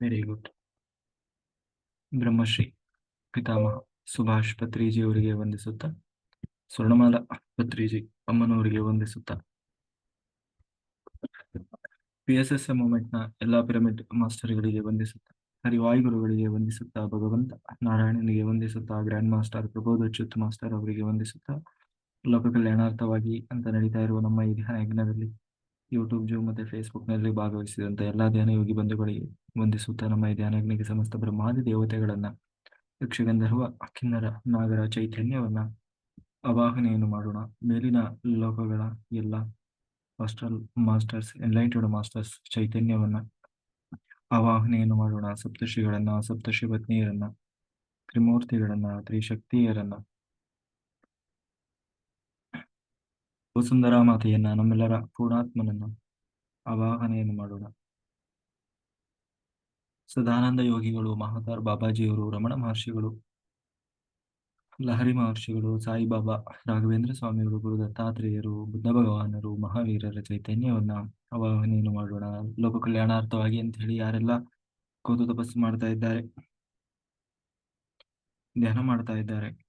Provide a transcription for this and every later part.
Very good Brahmashri ಪಿತಾಮಹ ಸುಭಾಷ್ ಪತ್ರಿಜಿ ಅವರಿಗೆ ವಂದಿಸುತ್ತ, ಸ್ವರ್ಣಮಾಲಾ ಪತ್ರಿಜಿ ಅಮ್ಮನವರಿಗೆ ವಂದಿಸುತ್ತ. ಪಿ ಎಸ್ ಎಸ್ ಮೂಮೆಂಟ್ನ ಎಲ್ಲಾ ಪಿರಮಿಡ್ ಮಾಸ್ಟರ್ಗಳಿಗೆ ವಂದಿಸುತ್ತ, ಹರಿವಾಯುಗುರುಗಳಿಗೆ ವಂದಿಸುತ್ತಾ, ಭಗವಂತ ನಾರಾಯಣನಿಗೆ ವಂದಿಸುತ್ತ ಗ್ರ್ಯಾಂಡ್ ಮಾಸ್ಟರ್ ಪ್ರಬೋಧಚ್ಯುತ್ ಮಾಸ್ಟರ್ ಅವರಿಗೆ ವಂದಿಸುತ್ತಾ, ಲೋಕ ಕಲ್ಯಾಣಾರ್ಥವಾಗಿ ಅಂತ ನಡೀತಾ ಇರುವ ನಮ್ಮ ಈ ಧ್ಯಾನ ಯಜ್ಞದಲ್ಲಿ ಯೂಟ್ಯೂಬ್ ಜೂಮ್ ಮತ್ತೆ ಫೇಸ್ಬುಕ್ನಲ್ಲಿ ಭಾಗವಹಿಸಿದಂತ ಎಲ್ಲಾ ಧ್ಯಾನ ಯೋಗಿ ಬಂಧುಗಳಿಗೆ ವಂದಿಸುತ್ತಾ ನಮ್ಮ ಈ ಸಮಸ್ತ ಬ್ರಹ್ಮಾದಿ ದೇವತೆಗಳನ್ನ ಯಕ್ಷಗಂಧರ್ವ, ಕಿನ್ನರ, ನಾಗರ ಚೈತನ್ಯವನ್ನ ಅವಾಹನೆಯನ್ನು ಮಾಡೋಣ. ಮೇಲಿನ ಲೋಕಗಳ ಎಲ್ಲ ಹಾಸ್ಟೆಲ್ ಮಾಸ್ಟರ್ಸ್ ಎನ್ಲೈಟೆಡ್ ಮಾಸ್ಟರ್ಸ್ ಚೈತನ್ಯವನ್ನ ಅವಾಹನೆಯನ್ನು ಮಾಡೋಣ. ಸಪ್ತರ್ಷಿಗಳನ್ನ, ಸಪ್ತರ್ಷಿ ಪತ್ನಿಯರನ್ನ, ತ್ರಿಮೂರ್ತಿಗಳನ್ನ, ತ್ರಿಶಕ್ತಿಯರನ್ನ ವಸುಂಧರಾ ಮಾತೆಯನ್ನ ನಮ್ಮೆಲ್ಲರ ಪೂರ್ಣಾತ್ಮನನ್ನ ಆವಾಹನೆಯನ್ನು ಮಾಡೋಣ. ಸದಾನಂದ ಯೋಗಿಗಳು, ಮಹಾತಾರ್ ಬಾಬಾಜಿಯವರು, ರಮಣ ಮಹರ್ಷಿಗಳು, ಲಹರಿ ಮಹರ್ಷಿಗಳು, ಸಾಯಿಬಾಬಾ ರಾಘವೇಂದ್ರ ಸ್ವಾಮಿಗಳು ಗುರು ದತ್ತಾತ್ರೇಯರು ಬುದ್ಧ ಭಗವಾನರು, ಮಹಾವೀರರ ಚೈತನ್ಯವನ್ನ ಆವಾಹನೆಯನ್ನು ಮಾಡೋಣ. ಲೋಕ ಕಲ್ಯಾಣಾರ್ಥವಾಗಿ ಅಂತ ಹೇಳಿ ಯಾರೆಲ್ಲ ಕೂತು ತಪಸ್ಸು ಮಾಡ್ತಾ ಇದ್ದಾರೆ, ಧ್ಯಾನ ಮಾಡ್ತಾ ಇದ್ದಾರೆ.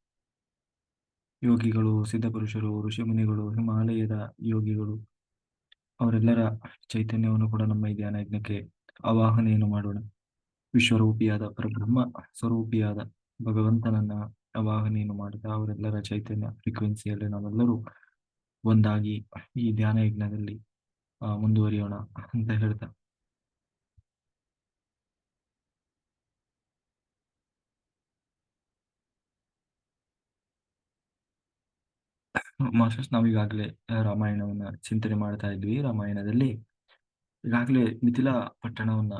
ಯೋಗಿಗಳು, ಸಿದ್ಧಪುರುಷರು, ಋಷಿಮುನಿಗಳು, ಹಿಮಾಲಯದ ಯೋಗಿಗಳು, ಅವರೆಲ್ಲರ ಚೈತನ್ಯವನ್ನು ಕೂಡ ನಮ್ಮ ಈ ಧ್ಯಾನ ಯಜ್ಞಕ್ಕೆ ಆವಾಹನೆಯನ್ನು ಮಾಡೋಣ. ವಿಶ್ವರೂಪಿಯಾದ ಪರಬ್ರಹ್ಮ, ಸ್ವರೂಪಿಯಾದ ಭಗವಂತನನ್ನ ಆವಾಹನೆಯನ್ನು ಮಾಡುತ್ತಾ ಅವರೆಲ್ಲರ ಚೈತನ್ಯ ಫ್ರೀಕ್ವೆನ್ಸಿಯಲ್ಲಿ ನಾವೆಲ್ಲರೂ ಒಂದಾಗಿ ಈ ಧ್ಯಾನ ಯಜ್ಞದಲ್ಲಿ ಮುಂದುವರಿಯೋಣ ಅಂತ ಹೇಳ್ತಾ ಮಾಸ್ಟರ್ಸ್ ನಾವೀಗಾಗಲೇ ರಾಮಾಯಣವನ್ನ ಚಿಂತನೆ ಮಾಡ್ತಾ ಇದ್ವಿ. ರಾಮಾಯಣದಲ್ಲಿ ಈಗಾಗಲೇ ಮಿಥಿಲಾ ಪಟ್ಟಣವನ್ನ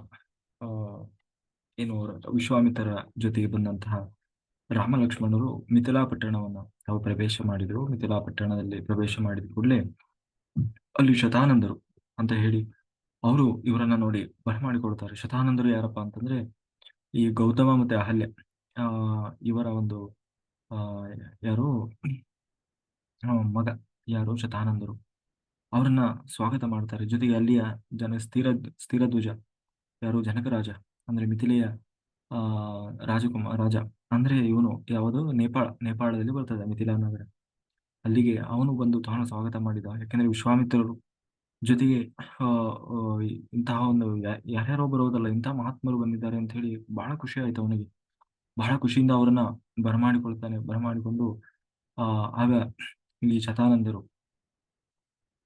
ಏನು ವಿಶ್ವಾಮಿತ್ರರ ಜೊತೆಗೆ ಬಂದಂತಹ ರಾಮ ಲಕ್ಷ್ಮಣರು ಮಿಥಿಲಾ ಪಟ್ಟಣವನ್ನ ತಾವು ಪ್ರವೇಶ ಮಾಡಿದ್ರು. ಮಿಥಿಲಾ ಪಟ್ಟಣದಲ್ಲಿ ಪ್ರವೇಶ ಮಾಡಿದ ಕೂಡಲೇ ಅಲ್ಲಿ ಶತಾನಂದರು ಅಂತ ಹೇಳಿ ಅವರು ಇವರನ್ನ ನೋಡಿ ಬರಮಾಡಿಕೊಳ್ತಾರೆ ಶತಾನಂದರು ಯಾರಪ್ಪ ಅಂತಂದ್ರೆ ಈ ಗೌತಮ ಮತ್ತೆ ಅಹಲ್ಯ, ಆ, ಇವರ ಒಂದು ಯಾರು? ಮಗ. ಯಾರು? ಶತಾನಂದರು. ಅವರನ್ನ ಸ್ವಾಗತ ಮಾಡ್ತಾರೆ. ಜೊತೆಗೆ ಅಲ್ಲಿಯ ಜನ ಸ್ಥಿರ ಸ್ಥಿರಧ್ವಜ. ಯಾರು? ಜನಕರಾಜ. ಅಂದ್ರೆ ಮಿಥಿಲೆಯ, ಆ ರಾಜಕುಮಾರ ರಾಜ. ಅಂದ್ರೆ ಇವನು ಯಾವುದು? ನೇಪಾಳ, ನೇಪಾಳದಲ್ಲಿ ಬರ್ತದೆ, ಮಿಥಿಲಾ ನಗರ. ಅಲ್ಲಿಗೆ ಅವನು ಬಂದು ತಾನು ಸ್ವಾಗತ ಮಾಡಿದ. ಯಾಕೆಂದ್ರೆ ವಿಶ್ವಾಮಿತ್ರರು ಜೊತೆಗೆ ಇಂತಹ ಒಂದು ಯಾರ್ಯಾರೋ ಬರೋದಲ್ಲ ಇಂತಹ ಮಹಾತ್ಮರು ಬಂದಿದ್ದಾರೆ ಅಂತ ಹೇಳಿ ಬಹಳ ಖುಷಿ ಆಯ್ತು ಅವನಿಗೆ. ಬಹಳ ಖುಷಿಯಿಂದ ಅವರನ್ನ ಬರಮಾಡಿಕೊಳ್ತಾನೆ, ಬರಮಾಡಿಕೊಂಡು ಆಗ ಈ ಶತಾನಂದರು,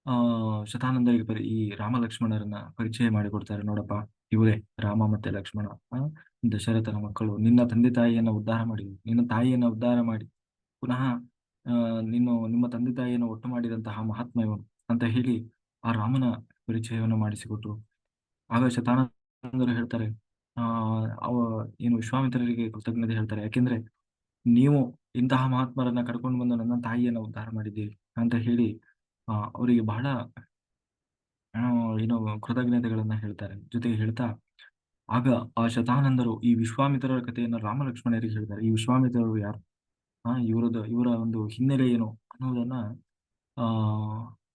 ಆ, ಶತಾನಂದರಿಗೆ ಪರಿ ಈ ರಾಮ ಲಕ್ಷ್ಮಣರನ್ನ ಪರಿಚಯ ಮಾಡಿಕೊಡ್ತಾರೆ ನೋಡಪ್ಪ. ಇವರೇ ರಾಮ ಮತ್ತೆ ಲಕ್ಷ್ಮಣ ದಶರಥನ ಮಕ್ಕಳು. ನಿನ್ನ ತಂದೆ ತಾಯಿಯನ್ನ ಉದ್ಧಾರ ಮಾಡಿ, ನಿನ್ನ ತಾಯಿಯನ್ನ ಉದ್ಧಾರ ಮಾಡಿ, ಪುನಃ, ಆ, ನಿನ್ನ, ನಿಮ್ಮ ತಂದೆ ತಾಯಿಯನ್ನು ಒಟ್ಟು ಮಾಡಿದಂತಹ ಮಹಾತ್ಮ ಇವನು ಅಂತ ಹೇಳಿ ಆ ರಾಮನ ಪರಿಚಯವನ್ನು ಮಾಡಿಸಿಕೊಟ್ರು. ಆಗ ಶತಾನಂದರು ಹೇಳ್ತಾರೆ, ಆ, ಅವ ಏನು ವಿಶ್ವಾಮಿತ್ರರಿಗೆ ಕೃತಜ್ಞತೆ ಹೇಳ್ತಾರೆ. ಯಾಕೆಂದ್ರೆ ನೀವು ಇಂತಹ ಮಹಾತ್ಮರನ್ನ ಕರ್ಕೊಂಡು ಬಂದು ನನ್ನ ತಾಯಿಯನ್ನ ಉದ್ಧಾರ ಮಾಡಿದ್ದೀರಿ ಅಂತ ಹೇಳಿ ಅವರಿಗೆ ಬಹಳ ಏನು ಕೃತಜ್ಞತೆಗಳನ್ನ ಹೇಳ್ತಾರೆ. ಜೊತೆಗೆ ಹೇಳ್ತಾ, ಆಗ ಆ ಶತಾನಂದರು ಈ ವಿಶ್ವಾಮಿತ್ರರ ಕಥೆಯನ್ನ ರಾಮ ಲಕ್ಷ್ಮಣರಿಗೆ ಹೇಳ್ತಾರೆ. ಈ ವಿಶ್ವಾಮಿತ್ರರು ಯಾರು? ಆ, ಇವರದ, ಇವರ ಒಂದು ಹಿನ್ನೆಲೆ ಏನು ಅನ್ನೋದನ್ನ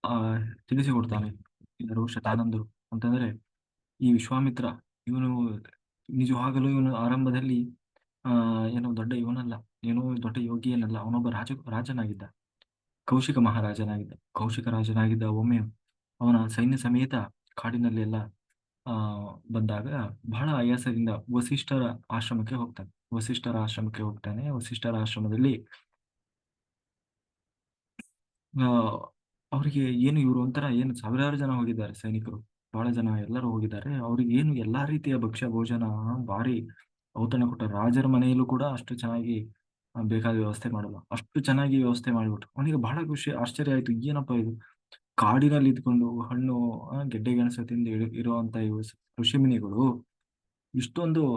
ಆ, ತಿಳಿಸಿಕೊಡ್ತಾನೆ ಇವರು ಶತಾನಂದರು. ಅಂತಂದ್ರೆ, ಈ ವಿಶ್ವಾಮಿತ್ರ ಇವನು ನಿಜವಾಗಲೂ ಇವನು ಆರಂಭದಲ್ಲಿ, ಆ, ಏನೋ ದೊಡ್ಡ ಇವನಲ್ಲ. ಏನೋ ದೊಡ್ಡ ಯೋಗಿ ಏನಲ್ಲ ಅವನೊಬ್ಬ ರಾಜ, ರಾಜನಾಗಿದ್ದ. ಕೌಶಿಕ ಮಹಾರಾಜನಾಗಿದ್ದ. ಕೌಶಿಕ ರಾಜನಾಗಿದ್ದ ಒಮ್ಮೆ ಅವನ ಸೈನ್ಯ ಸಮೇತ ಕಾಡಿನಲ್ಲಿ ಎಲ್ಲ ಬಂದಾಗ ಬಹಳ ಆಯಾಸದಿಂದ ವಸಿಷ್ಠರ ಆಶ್ರಮಕ್ಕೆ ಹೋಗ್ತಾನೆ. ವಸಿಷ್ಠರ ಆಶ್ರಮಕ್ಕೆ ಹೋಗ್ತಾನೆ. ವಸಿಷ್ಠರ ಆಶ್ರಮದಲ್ಲಿ ಅವರಿಗೆ ಏನು ಇವರು ಒಂಥರ ಏನು ಸಾವಿರಾರು ಜನ ಹೋಗಿದ್ದಾರೆ ಸೈನಿಕರು. ಬಹಳ ಜನ ಎಲ್ಲರೂ ಹೋಗಿದ್ದಾರೆ. ಅವ್ರಿಗೆ ಏನು ಎಲ್ಲಾ ರೀತಿಯ ಭಕ್ಷ್ಯ ಭೋಜನ ಭಾರಿ ಔತಣ ಕೊಟ್ಟ ರಾಜರ ಮನೆಯಲ್ಲೂ ಕೂಡ ಅಷ್ಟು ಚೆನ್ನಾಗಿ ಬೇಕಾದ ವ್ಯವಸ್ಥೆ ಮಾಡಲ್ಲ ಅಷ್ಟು ಚೆನ್ನಾಗಿ ವ್ಯವಸ್ಥೆ ಮಾಡಿಬಿಟ್ರು ಅವನಿಗೆ ಬಹಳ ಖುಷಿ, ಆಶ್ಚರ್ಯ ಆಯ್ತು. ಏನಪ್ಪ ಇದು? ಕಾಡಿನಲ್ಲಿ ಇದ್ಕೊಂಡು ಹಣ್ಣು ಗೆಡ್ಡೆ, ಗೆಣಸು ತಿಂದು ಇರುವಂತ ಇವು ಋಷಿಮಿನಿಗಳು ಇಷ್ಟೊಂದು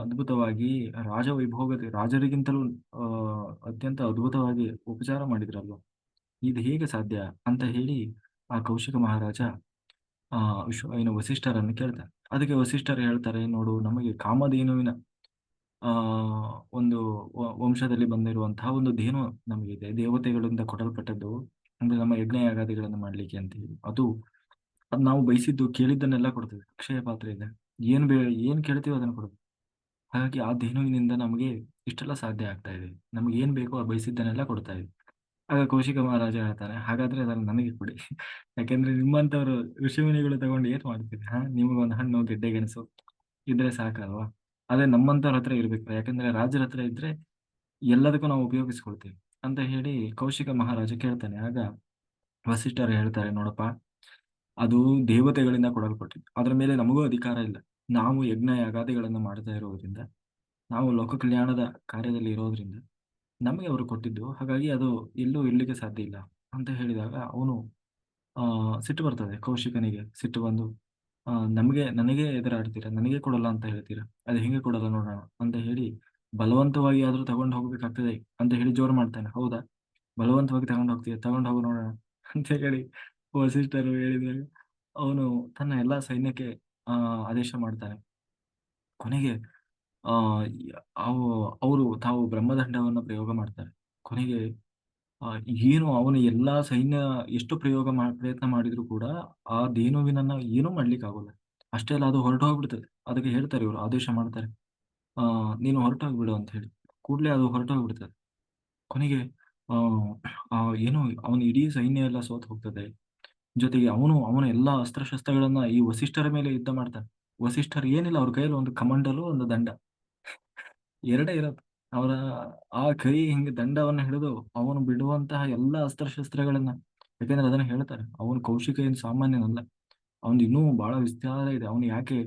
ಅದ್ಭುತವಾಗಿ ರಾಜವೈಭೋಗದ ರಾಜರಿಗಿಂತಲೂ ಅಹ್ ಅತ್ಯಂತ ಅದ್ಭುತವಾಗಿ ಉಪಚಾರ ಮಾಡಿದ್ರಲ್ವ? ಇದು ಹೇಗೆ ಸಾಧ್ಯ ಅಂತ ಹೇಳಿ ಆ ಕೌಶಿಕ ಮಹಾರಾಜ, ಆ, ವಿಶ್ವ, ಏನು ವಸಿಷ್ಠರನ್ನು ಕೇಳ್ತಾರೆ. ಅದಕ್ಕೆ ವಸಿಷ್ಠರು ಹೇಳ್ತಾರೆ, ನೋಡು, ನಮಗೆ ಕಾಮಧೇನುವಿನ ಒಂದು ವಂಶದಲ್ಲಿ ಬಂದಿರುವಂತಹ ಒಂದು ಧೇನು ನಮಗಿದೆ ದೇವತೆಗಳಿಂದ ಕೊಡಲ್ಪಟ್ಟದ್ದು ಅಂದ್ರೆ ನಮ್ಮ ಯಜ್ಞ ಯಾಗಾದಿಗಳನ್ನು ಮಾಡ್ಲಿಕ್ಕೆ ಅಂತ ಹೇಳಿ ಅದು ಅದ್ ನಾವು ಬಯಸಿದ್ದು ಕೇಳಿದ್ದನ್ನೆಲ್ಲ ಕೊಡ್ತದೆ ಅಕ್ಷಯ ಪಾತ್ರ ಇದೆ ಏನು ಬೇ ಏನು ಕೇಳ್ತೀವೋ ಅದನ್ನು ಕೊಡುತ್ತೆ. ಹಾಗಾಗಿ ಆ ಧೇನುವಿನಿಂದ ನಮಗೆ ಇಷ್ಟೆಲ್ಲ ಸಾಧ್ಯ ಆಗ್ತಾ ಇದೆ. ನಮಗೆ ಏನು ಬೇಕೋ ಬಯಸಿದ್ದನ್ನೆಲ್ಲ ಕೊಡ್ತಾ ಇದೆ. ಆಗ ಕೌಶಿಕ ಮಹಾರಾಜ ಹೇಳ್ತಾನೆ, "ಹಾಗಾದ್ರೆ ಅದನ್ನು ನನಗೆ ಕೊಡಿ. ಯಾಕೆಂದ್ರೆ ನಿಮ್ಮಂತವ್ರು ಋಷಿಮುನಿಗಳು ತಗೊಂಡು ಏನ್ ಮಾಡ್ತೀರಿ? ಹಾ? ನಿಮಗೊಂದು ಹಣ್ಣು, ಗೆಡ್ಡೆ ಗೆಣಸು ಇದ್ರೆ ಸಾಕಲ್ವಾ? ಅದೇ ನಮ್ಮಂತವ್ರ ಹತ್ರ ಇರ್ಬೇಕು. ಯಾಕಂದ್ರೆ ರಾಜರ ಹತ್ರ ಇದ್ರೆ ಎಲ್ಲದಕ್ಕೂ ನಾವು ಉಪಯೋಗಿಸ್ಕೊಳ್ತೀವಿ." ಅಂತ ಹೇಳಿ ಕೌಶಿಕ ಮಹಾರಾಜ ಕೇಳ್ತಾನೆ. ಆಗ ವಸಿಷ್ಠರು ಹೇಳ್ತಾರೆ, "ನೋಡಪ್ಪ, ಅದು ದೇವತೆಗಳಿಂದ ಕೊಡಲ್ಪಟ್ಟಿದ್ದು. ಅದರ ಮೇಲೆ ನಮಗೂ ಅಧಿಕಾರ ಇಲ್ಲ. ನಾವು ಯಜ್ಞ ಯಾಗಾದಿಗಳನ್ನು ಮಾಡ್ತಾ ಇರೋದ್ರಿಂದ, ನಾವು ಲೋಕ ಕಲ್ಯಾಣದ ಕಾರ್ಯದಲ್ಲಿ ಇರೋದ್ರಿಂದ ನಮಗೆ ಅವರು ಕೊಟ್ಟಿದ್ದು. ಹಾಗಾಗಿ ಅದು ಎಲ್ಲೂ ಇರ್ಲಿಕ್ಕೆ ಸಾಧ್ಯ ಇಲ್ಲ." ಅಂತ ಹೇಳಿದಾಗ ಅವನು ಆ ಸಿಟ್ಟು ಬರ್ತದೆ ಕೌಶಿಕನಿಗೆ. ಸಿಟ್ಟು ಬಂದು, "ಆ ನಮಗೆ, ನನಗೆ ಎದುರಾಡ್ತೀರಾ? ನನಗೆ ಕೊಡಲ್ಲ ಅಂತ ಹೇಳ್ತೀರಾ? ಅದು ಹೆಂಗೆ ಕೊಡಲ್ಲ ನೋಡೋಣ." ಅಂತ ಹೇಳಿ, ಬಲವಂತವಾಗಿ ಆದ್ರೂ ತಗೊಂಡು ಹೋಗ್ಬೇಕಾಗ್ತದೆ ಅಂತ ಹೇಳಿ ಜೋರ್ ಮಾಡ್ತಾನೆ. "ಹೌದಾ? ಬಲವಂತವಾಗಿ ತಗೊಂಡು ಹೋಗ್ತೀಯ? ತಗೊಂಡು ಹೋಗಿ ನೋಡೋಣ." ಅಂತ ಹೇಳಿ ವಸಿಷ್ಠರು ಹೇಳಿದಾಗ ಅವನು ತನ್ನ ಎಲ್ಲಾ ಸೈನ್ಯಕ್ಕೆ, ಆ, ಆದೇಶ ಮಾಡ್ತಾನೆ. ಕೊನೆಗೆ, ಆ ಅವು, ಅವರು ತಾವು ಬ್ರಹ್ಮದಂಡವನ್ನು ಪ್ರಯೋಗ ಮಾಡ್ತಾರೆ. ಕೊನೆಗೆ ಆ ಏನು ಅವನು ಎಲ್ಲಾ ಸೈನ್ಯ ಎಷ್ಟು ಪ್ರಯೋಗ ಮಾಡ ಪ್ರಯತ್ನ ಮಾಡಿದ್ರು ಕೂಡ ಆ ಧೇನುವಿನನ್ನ ಏನೂ ಮಾಡ್ಲಿಕ್ಕಾಗೋಲ್ಲ. ಅಷ್ಟೇ ಅಲ್ಲ ಅದು ಹೊರಟು ಹೋಗ್ಬಿಡ್ತದೆ. ಅದಕ್ಕೆ ಹೇಳ್ತಾರೆ ಇವರು ಆದೇಶ ಮಾಡ್ತಾರೆ. ಆ "ನೀನು ಹೊರಟೋಗ್ಬಿಡು" ಅಂತ ಹೇಳಿ. ಕೂಡ್ಲೇ ಅದು ಹೊರಟೋಗ್ಬಿಡ್ತದೆ. ಕೊನೆಗೆ ಆ ಆ ಏನು ಅವನ ಇಡೀ ಸೈನ್ಯ ಎಲ್ಲ ಸೋತ್ ಹೋಗ್ತದೆ. ಜೊತೆಗೆ ಅವನು ಅವನ ಎಲ್ಲಾ ಅಸ್ತ್ರಶಸ್ತ್ರಗಳನ್ನ ಈ ವಸಿಷ್ಠರ ಮೇಲೆ ಯುದ್ಧ ಮಾಡ್ತಾನೆ. ವಸಿಷ್ಠರು ಏನಿಲ್ಲ ಅವ್ರ ಕೈಯಲ್ಲಿ ಒಂದು ಕಮಂಡಲು, ಒಂದು ದಂಡ. ಎರಡೇ ಇರೋದು. ಅವರ ಆ ಕೈ ಹಿಂಗೆ ದಂಡವನ್ನ ಹಿಡಿದು ಅವನು ಬಿಡುವಂತಹ ಎಲ್ಲಾ ಅಸ್ತ್ರಶಸ್ತ್ರಗಳನ್ನ, ಯಾಕಂದ್ರೆ ಅದನ್ನ ಹೇಳ್ತಾರೆ. ಅವನು ಕೌಶಿಕ ಏನು ಸಾಮಾನ್ಯನಲ್ಲ. ಅವನ್ ಇನ್ನೂ ಬಹಳ ವಿಸ್ತಾರ ಇದೆ. ಅವನು ಯಾಕೆ,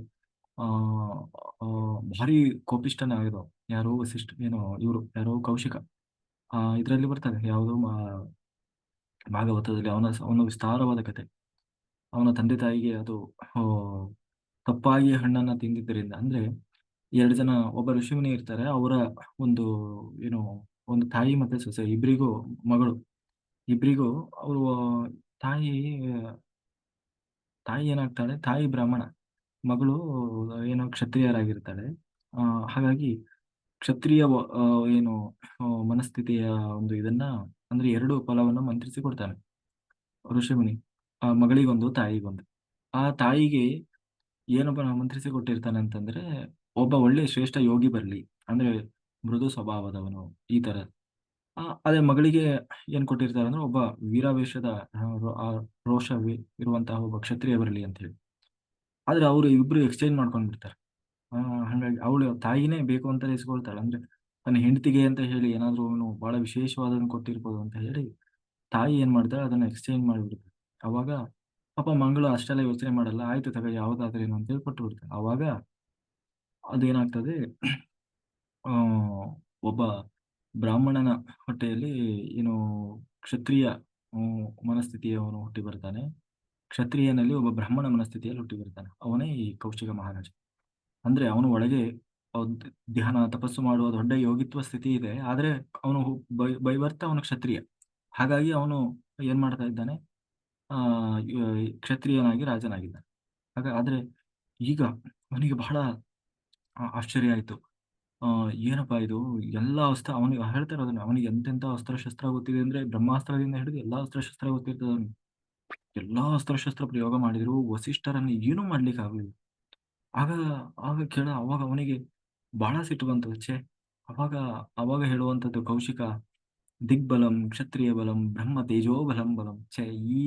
ಆ ಭಾರಿ ಭಾರಿ ಕೋಪಿಷ್ಠನಾಗಿದವ. ಯಾರೋ ವಸಿಷ್ಠ, ಏನು ಇವರು, ಯಾರೋ ಕೌಶಿಕ. ಆ, ಇದ್ರಲ್ಲಿ ಬರ್ತಾರೆ ಯಾವುದೋ ಭಾಗವತದಲ್ಲಿ ಅವನ ಅವನ ವಿಸ್ತಾರವಾದ ಕತೆ ಅವನ ತಂದೆ ತಾಯಿಗೆ ಅದು ತಪ್ಪಾಗಿ ಹಣ್ಣನ್ನ ತಿಂದಿದ್ದರಿಂದ, ಅಂದ್ರೆ 2 ಜನ ಒಬ್ಬ ಋಷಿಮುನಿ ಇರ್ತಾರೆ. ಅವರ ಒಂದು ಏನು ಒಂದು ತಾಯಿ ಮತ್ತೆ ಸೊಸೆ ಇಬ್ರಿಗೂ ಮಗಳು. ಇಬ್ರಿಗೂ ಅವರು ತಾಯಿ ತಾಯಿ ಏನಾಗ್ತಾಳೆ, ತಾಯಿ ಬ್ರಾಹ್ಮಣ. ಮಗಳು ಏನೋ ಕ್ಷತ್ರಿಯರಾಗಿರ್ತಾಳೆ. ಆ ಹಾಗಾಗಿ ಕ್ಷತ್ರಿಯ ಏನು ಮನಸ್ಥಿತಿಯ ಒಂದು ಇದನ್ನ ಅಂದ್ರೆ ಎರಡು ಫಲವನ್ನು ಮಂತ್ರಿಸಿ ಕೊಡ್ತಾನೆ ಋಷಿಮುನಿ. ಆ ಮಗಳಿಗೊಂದು, ತಾಯಿಗೊಂದು. ಆ ತಾಯಿಗೆ ಏನೊಬ್ಬ ಮಂತ್ರಿಸಿ ಕೊಟ್ಟಿರ್ತಾನೆ ಅಂತಂದ್ರೆ, ಒಬ್ಬ ಒಳ್ಳೆ ಶ್ರೇಷ್ಠ ಯೋಗಿ ಬರಲಿ ಅಂದ್ರೆ ಮೃದು ಸ್ವಭಾವದವನು ಈ ತರ. ಅದೇ ಮಗಳಿಗೆ ಏನ್ ಕೊಟ್ಟಿರ್ತಾರೆ ಅಂದ್ರೆ ಒಬ್ಬ ವೀರಾವೇಶದ ಆ ರೋಷವಿ ಇರುವಂತಹ ಒಬ್ಬ ಕ್ಷತ್ರಿಯ ಬರಲಿ ಅಂತ ಹೇಳಿ. ಆದ್ರೆ ಅವರು ಇಬ್ರು ಎಕ್ಸ್‌ಚೇಂಜ್ ಮಾಡ್ಕೊಂಡ್ಬಿಡ್ತಾರೆ ಹಂಗಾಗಿ ಅವಳು ತಾಯಿನೇ ಬೇಕು ಅಂತ ಇಸ್ಕೊಳ್ತಾಳೆ. ಅಂದ್ರೆ ತನ್ನ ಹೆಂಡತಿಗೆ ಅಂತ ಹೇಳಿ ಏನಾದ್ರು ಅವನು ಬಹಳ ವಿಶೇಷವಾದನ್ನು ಕೊಟ್ಟಿರ್ಬೋದು ಅಂತ ಹೇಳಿ, ತಾಯಿ ಏನ್ ಮಾಡ್ತಾಳೆ ಅದನ್ನ ಎಕ್ಸ್‌ಚೇಂಜ್ ಮಾಡಿಬಿಡ್ತಾರೆ ಅವಾಗ ಪಾಪ ಮಂಗಳು ಅಷ್ಟೆಲ್ಲ ಯೋಚನೆ ಮಾಡಲ್ಲ. ಆಯ್ತು ತಗೋ ಯಾವುದಾದ್ರೇನು ಅಂತ ಹೇಳಿ ಕೊಟ್ಟು ಬಿಡ್ತಾಳೆ. ಅವಾಗ ಅದೇನಾಗ್ತದೆ ಒಬ್ಬ ಬ್ರಾಹ್ಮಣನ ಹೊಟ್ಟೆಯಲ್ಲಿ ಏನು ಕ್ಷತ್ರಿಯ ಮನಸ್ಥಿತಿಯವನು ಹುಟ್ಟಿ ಬರ್ತಾನೆ. ಕ್ಷತ್ರಿಯನಲ್ಲಿ ಒಬ್ಬ ಬ್ರಾಹ್ಮಣ ಮನಸ್ಥಿತಿಯಲ್ಲಿ ಹುಟ್ಟಿ ಬರ್ತಾನೆ. ಅವನೇ ಈ ಕೌಶಿಕ ಮಹಾರಾಜ. ಅಂದ್ರೆ ಅವನು ಒಳಗೆ ಧ್ಯಾನ, ತಪಸ್ಸು ಮಾಡುವ ದೊಡ್ಡ ಯೋಗಿತ್ವ ಸ್ಥಿತಿ ಇದೆ. ಆದ್ರೆ ಅವನು ಬೈ ಬೈ ಬರ್ತ್ ಅವನು ಕ್ಷತ್ರಿಯ. ಹಾಗಾಗಿ ಅವನು ಏನ್ ಮಾಡ್ತಾ ಇದ್ದಾನೆ, ಆ ಕ್ಷತ್ರಿಯನಾಗಿ ರಾಜನಾಗಿದ್ದಾನೆ. ಹಾಗ ಆದ್ರೆ ಈಗ ಅವನಿಗೆ ಬಹಳ ಆಶ್ಚರ್ಯ ಆಯ್ತು. ಆ, ಏನಪ್ಪಾ ಇದು ಎಲ್ಲಾ ಅಸ್ತ್ರ ಅವನಿಗೆ ಹೇಳ್ತಾರೆ ಅದನ್ನ. ಅವನಿಗೆ ಎಂತೆಂತ ಅಸ್ತ್ರಶಸ್ತ್ರ ಗೊತ್ತಿದೆ ಅಂದ್ರೆ ಬ್ರಹ್ಮಾಸ್ತ್ರದಿಂದ ಹಿಡಿದು ಎಲ್ಲಾ ಅಸ್ತ್ರಶಸ್ತ್ರ ಗೊತ್ತಿರ್ತದೆ ಅವನಿಗೆ. ಎಲ್ಲಾ ಅಸ್ತ್ರಶಸ್ತ್ರ ಪ್ರಯೋಗ ಮಾಡಿದ್ರು ವಸಿಷ್ಠರನ್ನ ಏನೂ ಮಾಡ್ಲಿಕ್ಕೆ ಆಗ್ಲಿಲ್ಲ. ಆಗ ಆಗ ಕೇಳ, ಅವಾಗ ಅವನಿಗೆ ಬಹಳ ಸಿಟ್ಟು ಬಂತು. ಛೇ! ಅವಾಗ ಅವಾಗ ಹೇಳುವಂಥದ್ದು ಕೌಶಿಕ, ದಿಗ್ಬಲಂ, ಕ್ಷತ್ರಿಯ ಬಲಂ, ಬ್ರಹ್ಮ ತೇಜೋಬಲಂ ಬಲಂ. ಛೇ! ಈ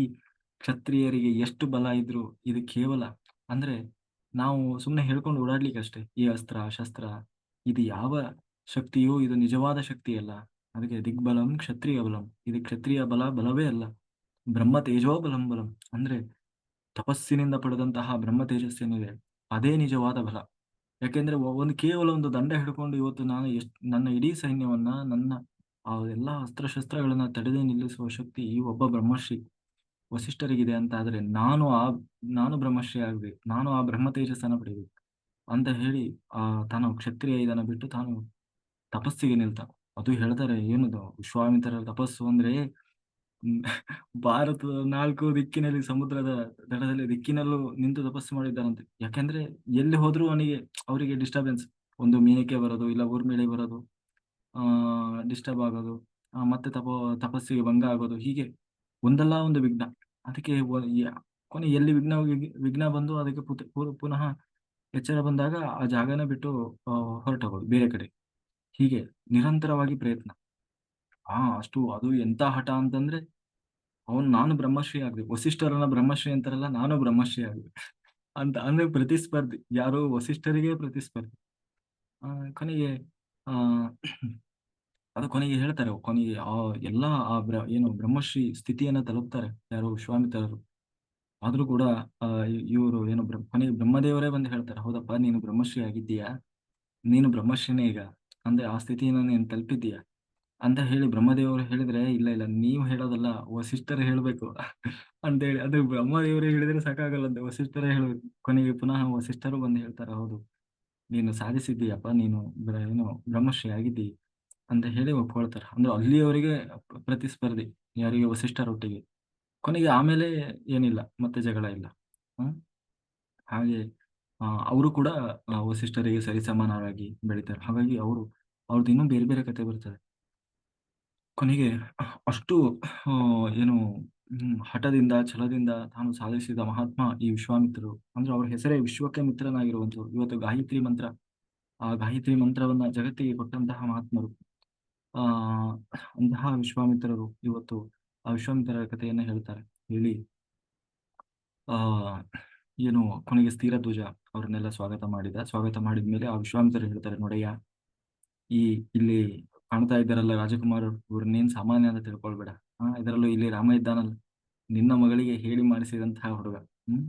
ಕ್ಷತ್ರಿಯರಿಗೆ ಎಷ್ಟು ಬಲ ಇದ್ರು ಇದು ಕೇವಲ ಅಂದ್ರೆ ನಾವು ಸುಮ್ಮನೆ ಹೇಳ್ಕೊಂಡು ಓಡಾಡ್ಲಿಕ್ಕೆ ಅಷ್ಟೇ ಈ ಅಸ್ತ್ರ, ಶಸ್ತ್ರ ಇದು ಯಾವ ಶಕ್ತಿಯೋ ಇದು ನಿಜವಾದ ಶಕ್ತಿ ಅಲ್ಲ ಅದಕ್ಕೆ ದಿಗ್ಬಲಂ ಕ್ಷತ್ರಿಯ ಬಲಂ. ಇದು ಕ್ಷತ್ರಿಯ ಬಲ ಬಲವೇ ಅಲ್ಲ. ಬ್ರಹ್ಮ ತೇಜೋಬಲಂ ಬಲಂ. ಅಂದ್ರೆ ತಪಸ್ಸಿನಿಂದ ಪಡೆದಂತಹ ಬ್ರಹ್ಮ ತೇಜಸ್ಸೇನಿದೆ ಅದೇ ನಿಜವಾದ ಬಲ. ಯಾಕೆಂದ್ರೆ ಒಂದು ಕೇವಲ ಒಂದು ದಂಡ ಹಿಡ್ಕೊಂಡು ಇವತ್ತು ನಾನು ಎಷ್ಟು ನನ್ನ ಇಡೀ ಸೈನ್ಯವನ್ನ ನನ್ನ ಆ ಎಲ್ಲಾ ಅಸ್ತ್ರಶಸ್ತ್ರಗಳನ್ನ ತಡೆದೇ ನಿಲ್ಲಿಸುವ ಶಕ್ತಿ ಈ ಒಬ್ಬ ಬ್ರಹ್ಮರ್ಷಿ ವಸಿಷ್ಠರಿಗಿದೆ ಅಂತ ಆದರೆ ನಾನು ಆ ನಾನು ಬ್ರಹ್ಮಶ್ರೀ ಆಗ್ಬೇಕು. ನಾನು ಆ ಬ್ರಹ್ಮ ತೇಜಸ್ಸನ್ನು ಪಡಿಬೇಕು. ಅಂತ ಹೇಳಿ ಆ ತಾನು ಕ್ಷತ್ರಿಯ ಇದನ್ನು ಬಿಟ್ಟು ತಾನು ತಪಸ್ಸಿಗೆ ನಿಲ್ತ ಅದು ಹೇಳ್ತಾರೆ ಏನದು ವಿಶ್ವಾಮಿತ್ರರ ತಪಸ್ಸು ಅಂದ್ರೆ ಭಾರತದ ನಾಲ್ಕು ದಿಕ್ಕಿನಲ್ಲಿ ಸಮುದ್ರದ ದಡದಲ್ಲಿ ದಿಕ್ಕಿನಲ್ಲೂ ನಿಂತು ತಪಸ್ಸು ಮಾಡಿದ್ದಾರಂತೆ. ಯಾಕೆಂದ್ರೆ ಎಲ್ಲಿ ಹೋದ್ರೂ ಅವನಿಗೆ ಅವರಿಗೆ ಡಿಸ್ಟರ್ಬೆನ್ಸ್. ಒಂದು ಮೀನಕ್ಕೆ ಬರೋದು, ಇಲ್ಲ ಊರ್ಮೇಳೆ ಬರೋದು, ಆ ಡಿಸ್ಟರ್ಬ್ ಆಗೋದು, ಮತ್ತೆ ತಪ ತಪಸ್ಸಿಗೆ ಭಂಗ ಆಗೋದು ಹೀಗೆ ಒಂದಲ್ಲ ಒಂದು ವಿಘ್ನ. ಅದಕ್ಕೆ ಕೊನೆ ಎಲ್ಲಿ ವಿಘ್ನ ವಿಘ್ ವಿಘ್ನ ಬಂದು ಅದಕ್ಕೆ ಪುನಃ ಎಚ್ಚರ ಬಂದಾಗ ಆ ಜಾಗನ ಬಿಟ್ಟು ಹೊರಟು ಹೋಗೋದು ಬೇರೆ ಕಡೆ. ಹೀಗೆ ನಿರಂತರವಾಗಿ ಪ್ರಯತ್ನ. ಆ, ಅಷ್ಟು ಅದು ಎಂತ ಹಠ ಅಂತಂದ್ರೆ ಅವನು ನಾನು ಬ್ರಹ್ಮಶ್ರೀ ಆಗ್ಬೇಕು ವಸಿಷ್ಠರನ್ನ ಬ್ರಹ್ಮಶ್ರೀ ಅಂತಾರಲ್ಲ, ನಾನು ಬ್ರಹ್ಮಶ್ರೀ ಆಗ್ಬೇಕು ಅಂತ ಅಂದ್ರೆ ಪ್ರತಿಸ್ಪರ್ಧಿ. ಯಾರು ವಸಿಷ್ಠರಿಗೆ ಪ್ರತಿಸ್ಪರ್ಧಿ. ಕೊನೆಗೆ, ಆ ಅದು ಕೊನೆಗೆ ಹೇಳ್ತಾರೆ, ಕೊನೆಗೆ, ಆ, ಎಲ್ಲಾ ಆ ಬ್ರ, ಏನು ಬ್ರಹ್ಮಶ್ರೀ ಸ್ಥಿತಿಯನ್ನ ತಲುಪ್ತಾರೆ, ಯಾರು ವಿಶ್ವಾಮಿತ್ರರು. ಆದ್ರೂ ಕೂಡ ಇವರು ಏನು ಕೊನೆಗೆ ಬ್ರಹ್ಮದೇವರೇ ಬಂದು ಹೇಳ್ತಾರೆ, ಹೌದಪ್ಪ, ನೀನು ಬ್ರಹ್ಮಶ್ರೀ ಆಗಿದ್ದೀಯಾ? ನೀನು ಬ್ರಹ್ಮಶ್ರೀನೇ ಈಗ. ಅಂದ್ರೆ ಆ ಸ್ಥಿತಿಯನ್ನ ನೀನು ತಲುಪಿದ್ದೀಯಾ? ಅಂತ ಹೇಳಿ ಬ್ರಹ್ಮದೇವರು ಹೇಳಿದ್ರೆ, ಇಲ್ಲ ಇಲ್ಲ, ನೀವು ಹೇಳೋದಲ್ಲ, ವಸಿಷ್ಠರ ಹೇಳ್ಬೇಕು. ಅಂತ ಹೇಳಿ, ಅದು ಬ್ರಹ್ಮದೇವರೇ ಹೇಳಿದ್ರೆ ಸಾಕಾಗಲ್ಲ ಅಂತ ವಸಿಷ್ಠರೇ ಹೇಳ್ಬೇಕು. ಕೊನೆಗೆ ಪುನಃ ವಸಿಷ್ಠರು ಬಂದು ಹೇಳ್ತಾರೆ, ಹೌದು, ನೀನು ಸಾಧಿಸಿದ್ದೀಯಪ್ಪ, ನೀನು ಏನು ಬ್ರಹ್ಮಶ್ರೀ ಆಗಿದ್ದೀ ಅಂತ ಹೇಳಿ ಒಪ್ಕೊಳ್ತಾರೆ. ಅಂದ್ರೆ ಅಲ್ಲಿಯವರೆಗೆ ಪ್ರ- ಪ್ರತಿಸ್ಪರ್ಧಿ, ಯಾರಿಗೆ ವಸಿಷ್ಠರೊಟ್ಟಿಗೆ ಕೊನೆಗೆ ಆಮೇಲೆ ಏನಿಲ್ಲ, ಮತ್ತೆ ಜಗಳ ಇಲ್ಲ. ಹಾಗೆ ಅವರು ಕೂಡ ವಸಿಷ್ಠರಿಗೆ ಸರಿ ಸಮಾನವಾಗಿ ಬೆಳಿತಾರೆ. ಹಾಗಾಗಿ ಅವರು, ಅವ್ರದ್ದು ಇನ್ನೂ ಬೇರೆ ಬೇರೆ ಕತೆ ಬರ್ತದೆ. ಕೊನೆಗೆ, ಅಷ್ಟು ಏನು ಹಠದಿಂದ, ಛಲದಿಂದ ತಾನು ಸಾಧಿಸಿದ ಮಹಾತ್ಮ ಈ ವಿಶ್ವಾಮಿತ್ರರು. ಅಂದ್ರೆ ಅವ್ರ ಹೆಸರೇ ವಿಶ್ವಕ್ಕೆ ಮಿತ್ರನಾಗಿರುವಂಥವ್ರು. ಇವತ್ತು ಗಾಯತ್ರಿ ಮಂತ್ರ, ಆ ಗಾಯತ್ರಿ ಮಂತ್ರವನ್ನ ಜಗತ್ತಿಗೆ ಕೊಟ್ಟಂತಹ ಮಹಾತ್ಮರು. ಆ, ಅಂತಹ ವಿಶ್ವಾಮಿತ್ರರು ಇವತ್ತು ಆ ವಿಶ್ವಾಮಿತ್ರರ ಕಥೆಯನ್ನ ಹೇಳ್ತಾರೆ. ಹೇಳಿ. ಆ, ಏನು ಕೊನೆಗೆ ಸ್ಥಿರ ಧ್ವಜ ಅವ್ರನ್ನೆಲ್ಲ ಸ್ವಾಗತ ಮಾಡಿದ. ಸ್ವಾಗತ ಮಾಡಿದ ಮೇಲೆ ಆ ವಿಶ್ವಾಮಿತ್ರರು ಹೇಳ್ತಾರೆ, ನೋಡಯ್ಯ, ಈ ಇಲ್ಲಿ ಕಾಣ್ತಾ ಇದ್ದಾರಲ್ಲ ರಾಜಕುಮಾರ್ ಇವ್ರನ್ನೇನ್ ಸಾಮಾನ್ಯ ಅಂತ ತಿಳ್ಕೊಳ್ಬೇಡ. ಹಾ ಇದರಲ್ಲೂ ಇಲ್ಲಿ ರಾಮ ಇದ್ದಾನಲ್ಲ, ನಿನ್ನ ಮಗಳಿಗೆ ಹೇಳಿ ಮಾಡಿಸಿದಂತಹ ಹುಡುಗ. ಹ್ಮ್?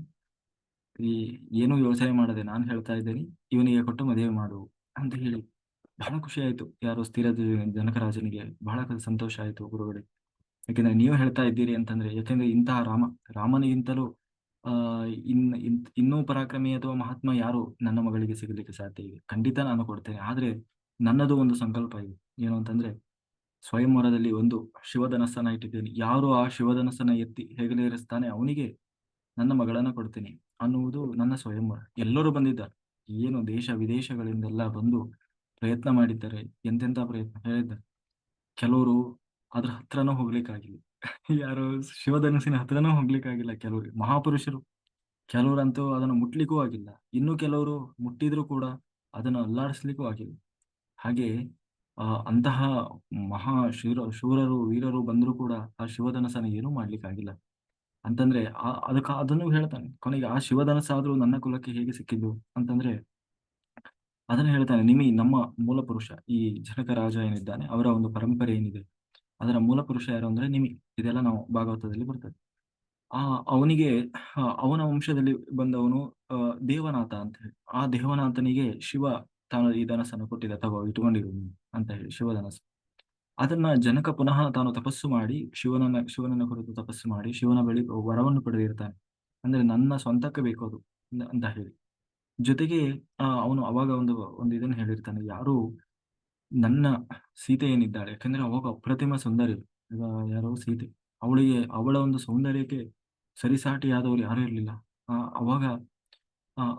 ಈ, ಏನು ಯೋಚನೆ ಮಾಡದೆ ನಾನು ಹೇಳ್ತಾ ಇದ್ದೇನೆ, ಇವನಿಗೆ ಕೊಟ್ಟು ಮದುವೆ ಮಾಡು ಅಂತ ಹೇಳಿ. ಬಹಳ ಖುಷಿ ಆಯ್ತು. ಯಾರು ಸ್ಥಿರ ಜನಕರಾಜನಿಗೆ ಬಹಳ ಸಂತೋಷ ಆಯ್ತು ಗುರುಗಳೇ. ಯಾಕೆಂದ್ರೆ ನೀವು ಹೇಳ್ತಾ ಇದ್ದೀರಿ ಅಂತಂದ್ರೆ, ಯಾಕೆಂದ್ರೆ ಇಂತಹ ರಾಮ, ರಾಮನಿಗಿಂತಲೂ, ಆ, ಇನ್, ಇನ್- ಇನ್ನೂ ಪರಾಕ್ರಮಿ ಅಥವಾ ಮಹಾತ್ಮ ಯಾರು ನನ್ನ ಮಗಳಿಗೆ ಸಿಗಲಿಕ್ಕೆ ಸಾಧ್ಯ ಇದೆ ಖಂಡಿತ ನಾನು ಕೊಡ್ತೇನೆ. ಆದ್ರೆ ನನ್ನದು ಒಂದು ಸಂಕಲ್ಪ ಇದೆ. ಏನು ಅಂತಂದ್ರೆ ಸ್ವಯಂವರದಲ್ಲಿ ಒಂದು ಶಿವಧನಸ್ಸನ್ನ ಇಟ್ಟಿದ್ದೇನೆ. ಯಾರು ಆ ಶಿವಧನಸ್ಸನ್ನ ಎತ್ತಿ ಹೇಗಲೇರಿಸ್ತಾನೆ ಅವನಿಗೆ ನನ್ನ ಮಗಳನ್ನ ಕೊಡ್ತೀನಿ ಅನ್ನುವುದು ನನ್ನ ಸ್ವಯಂವರ ಎಲ್ಲರೂ ಬಂದಿದ್ದಾರೆ. ಏನು ದೇಶ ವಿದೇಶಗಳಿಂದೆಲ್ಲ ಬಂದು ಪ್ರಯತ್ನ ಮಾಡಿದ್ದಾರೆ ಎಂತೆಂತ ಪ್ರಯತ್ನ? ಹೇಳಿದ್ದಾರೆ ಕೆಲವರು ಅದ್ರ ಹತ್ರನೂ ಹೋಗ್ಲಿಕ್ಕಾಗಿಲ್ಲ. ಯಾರು ಶಿವಧನಸ್ಸಿನ ಹತ್ರನೂ ಹೋಗ್ಲಿಕ್ಕಾಗಿಲ್ಲ ಕೆಲವರು ಮಹಾಪುರುಷರು, ಕೆಲವರಂತೂ ಅದನ್ನು ಮುಟ್ಲಿಕ್ಕೂ ಆಗಿಲ್ಲ. ಇನ್ನು ಕೆಲವರು ಮುಟ್ಟಿದ್ರು ಕೂಡ ಅದನ್ನು ಅಲ್ಲಾಡಿಸ್ಲಿಕ್ಕೂ ಆಗಿಲ್ಲ. ಹಾಗೆ ಅಂತಹ ಮಹಾ ಶೂರ, ಶೂರರು, ವೀರರು ಬಂದರೂ ಕೂಡ ಆ ಶಿವಧನಸನ ಏನೂ ಮಾಡ್ಲಿಕ್ಕಾಗಿಲ್ಲ. ಅಂತಂದ್ರೆ, ಆ, ಅದಕ್ಕ, ಅದನ್ನು ಹೇಳ್ತಾನೆ. ಕೊನೆಗೆ ಆ ಶಿವಧನಸ್ಸಾದ್ರೂ ನನ್ನ ಕುಲಕ್ಕೆ ಹೇಗೆ ಸಿಕ್ಕಿದ್ದು ಅಂತಂದ್ರೆ ಅದನ್ನ ಹೇಳ್ತಾನೆ, ನಿಮಿ, ನಮ್ಮ ಮೂಲ ಪುರುಷ ಈ ಜನಕ ರಾಜ ಏನಿದ್ದಾನೆ, ಅವರ ಒಂದು ಪರಂಪರೆ ಏನಿದೆ, ಅದರ ಮೂಲ ಪುರುಷ ಯಾರು ಅಂದ್ರೆ ನಿಮಿ, ಇದೆಲ್ಲ ನಾವು ಭಾಗವತದಲ್ಲಿ ಬರ್ತದೆ. ಆ ಅವನಿಗೆ ಅವನ ವಂಶದಲ್ಲಿ ಬಂದವನು ದೇವನಾಥ ಅಂತ ಹೇಳಿ, ಆ ದೇವನಾಥನಿಗೆ ಶಿವ ತಾನು ಈ ಧನಸ್ಸನ್ನು ಕೊಟ್ಟಿದ್ದ, ತಗೋ ಇಟ್ಕೊಂಡಿರು ಅಂತ ಹೇಳಿ ಶಿವಧನಸ ಅದನ್ನ ಜನಕ ಪುನಃ ತಾನು ತಪಸ್ಸು ಮಾಡಿ, ಶಿವನನ್ನ ಶಿವನನ್ನ ಕುರಿತು ತಪಸ್ಸು ಮಾಡಿ, ಶಿವನ ಬಳಿ ವರವನ್ನು ಪಡೆದಿರ್ತಾನೆ. ಅಂದ್ರೆ ನನ್ನ ಸ್ವಂತಕ್ಕೆ ಬೇಕು ಅದು ಅಂತ ಹೇಳಿ. ಜೊತೆಗೆ ಅವನು ಅವಾಗ ಒಂದು ಒಂದು ಇದನ್ನ ಹೇಳಿರ್ತಾನೆ, ಯಾರು ನನ್ನ ಸೀತೆ ಏನಿದ್ದಾಳೆ? ಯಾಕಂದ್ರೆ ಅವಾಗ ಅಪ್ರತಿಮ ಸುಂದರಿ ಈಗ ಯಾರೋ ಸೀತೆ, ಅವಳಿಗೆ, ಅವಳ ಒಂದು ಸೌಂದರ್ಯಕ್ಕೆ ಸರಿಸಾಟಿಯಾದವರು ಯಾರು ಇರಲಿಲ್ಲ. ಅವಾಗ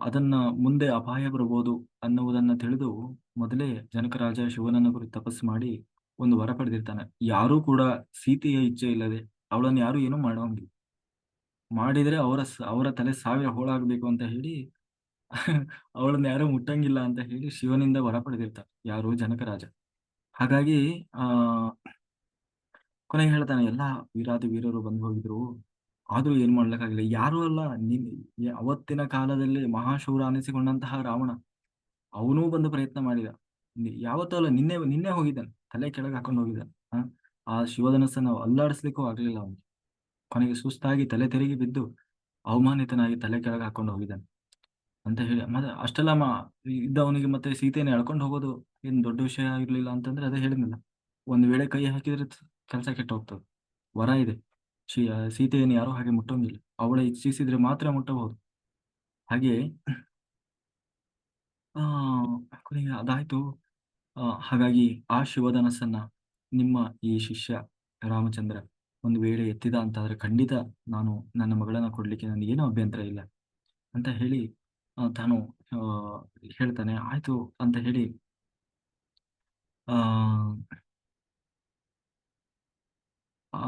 ಅದನ್ನ ಮುಂದೆ ಅಪಾಯ ಬರಬಹುದು ಅನ್ನುವುದನ್ನ ತಿಳಿದು ಮೊದಲೇ ಜನಕರಾಜ ಶಿವನನ್ನ ಕುರಿತು ತಪಸ್ಸು ಮಾಡಿ ಒಂದು ವರ ಪಡೆದಿರ್ತಾನೆ. ಯಾರೂ ಕೂಡ ಸೀತೆಯ ಇಚ್ಛೆ ಇಲ್ಲದೆ ಅವಳನ್ನು ಯಾರು ಏನೂ ಮಾಡೋಂಗಿಲ್ಲ. ಮಾಡಿದ್ರೆ ಅವರ ಅವರ ತಲೆ ಸಾವಿರ ಹೋಳಾಗಬೇಕು ಅಂತ ಹೇಳಿ ಅವಳನ್ನ ಯಾರು ಮುಟ್ಟಂಗಿಲ್ಲ ಅಂತ ಹೇಳಿ ಶಿವನಿಂದ ವರ ಪಡೆದಿರ್ತಾರೆ ಯಾರು ಜನಕರಾಜ ಹಾಗಾಗಿ, ಆ ಕೊನೆಗೆ ಹೇಳ್ತಾನೆ, ಎಲ್ಲಾ ವೀರಾದಿ ವೀರರು ಬಂದು ಹೋಗಿದ್ರು. ಆದ್ರೂ ಏನ್ ಮಾಡ್ಲಿಕ್ಕಾಗಿಲ್ಲ ಯಾರು ಅಲ್ಲ, ನಿನ್ ಅವತ್ತಿನ ಕಾಲದಲ್ಲಿ ಮಹಾಶೂರ ಅನಿಸಿಕೊಂಡಂತಹ ರಾವಣ. ಅವನೂ ಬಂದು ಪ್ರಯತ್ನ ಮಾಡಿದ. ಯಾವತ್ತೂ ಅಲ್ಲ, ನಿನ್ನೆ ನಿನ್ನೆ ಹೋಗಿದ್ದಾನೆ. ತಲೆ ಕೆಳಗೆ ಹಾಕೊಂಡು ಹೋಗಿದ್ದಾನೆ. ಆ ಶಿವಧನಸ್ಸನ್ನು ಅಲ್ಲಾಡಿಸ್ಲಿಕ್ಕೂ ಆಗ್ಲಿಲ್ಲ ಅವನಿಗೆ. ಕೊನೆಗೆ ಸುಸ್ತಾಗಿ ತಲೆ ತೆರಿಗೆ ಬಿದ್ದು ಅವಮಾನಿತನಾಗಿ ತಲೆ ಕೆಳಗೆ ಹಾಕೊಂಡು ಹೋಗಿದ್ದಾನೆ. ಅಂತ ಹೇಳಿ. ಮತ್ತೆ ಅಷ್ಟೆಲ್ಲ ಇದ್ದವನಿಗೆ ಮತ್ತೆ ಸೀತೆಯನ್ನು ಎಳ್ಕೊಂಡು ಹೋಗೋದು ಏನ್ ದೊಡ್ಡ ವಿಷಯ ಇರ್ಲಿಲ್ಲ ಅಂತಂದ್ರೆ ಅದೇ ಹೇಳಿದ್ನಲ್ಲ. ಒಂದ್ ವೇಳೆ ಕೈ ಹಾಕಿದ್ರೆ ಕೆಲಸ ಕೆಟ್ಟ ಹೋಗ್ತದೆ ವರ ಇದೆ. ಸೀತೆಯನ್ನು ಯಾರು ಹಾಗೆ ಮುಟ್ಟೋಂಗಿಲ್ಲ. ಅವಳ ಇಚ್ಛಿಸಿದ್ರೆ ಮಾತ್ರ ಮುಟ್ಟಬಹುದು. ಹಾಗೆ ಆ ಅದಾಯ್ತು. ಹಾಗಾಗಿ ಆ ಶಿವಧನಸ್ಸನ್ನ ನಿಮ್ಮ ಈ ಶಿಷ್ಯ ರಾಮಚಂದ್ರ ಒಂದು ವೇಳೆ ಎತ್ತಿದ ಅಂತಾದ್ರೆ ಖಂಡಿತ ನಾನು ನನ್ನ ಮಗಳನ್ನ ಕೊಡ್ಲಿಕ್ಕೆ ನನಗೇನು ಅಭ್ಯಂತರ ಇಲ್ಲ ಅಂತ ಹೇಳಿ ತಾನು ಹೇಳ್ತಾನೆ. ಆಯ್ತು ಅಂತ ಹೇಳಿ, ಆ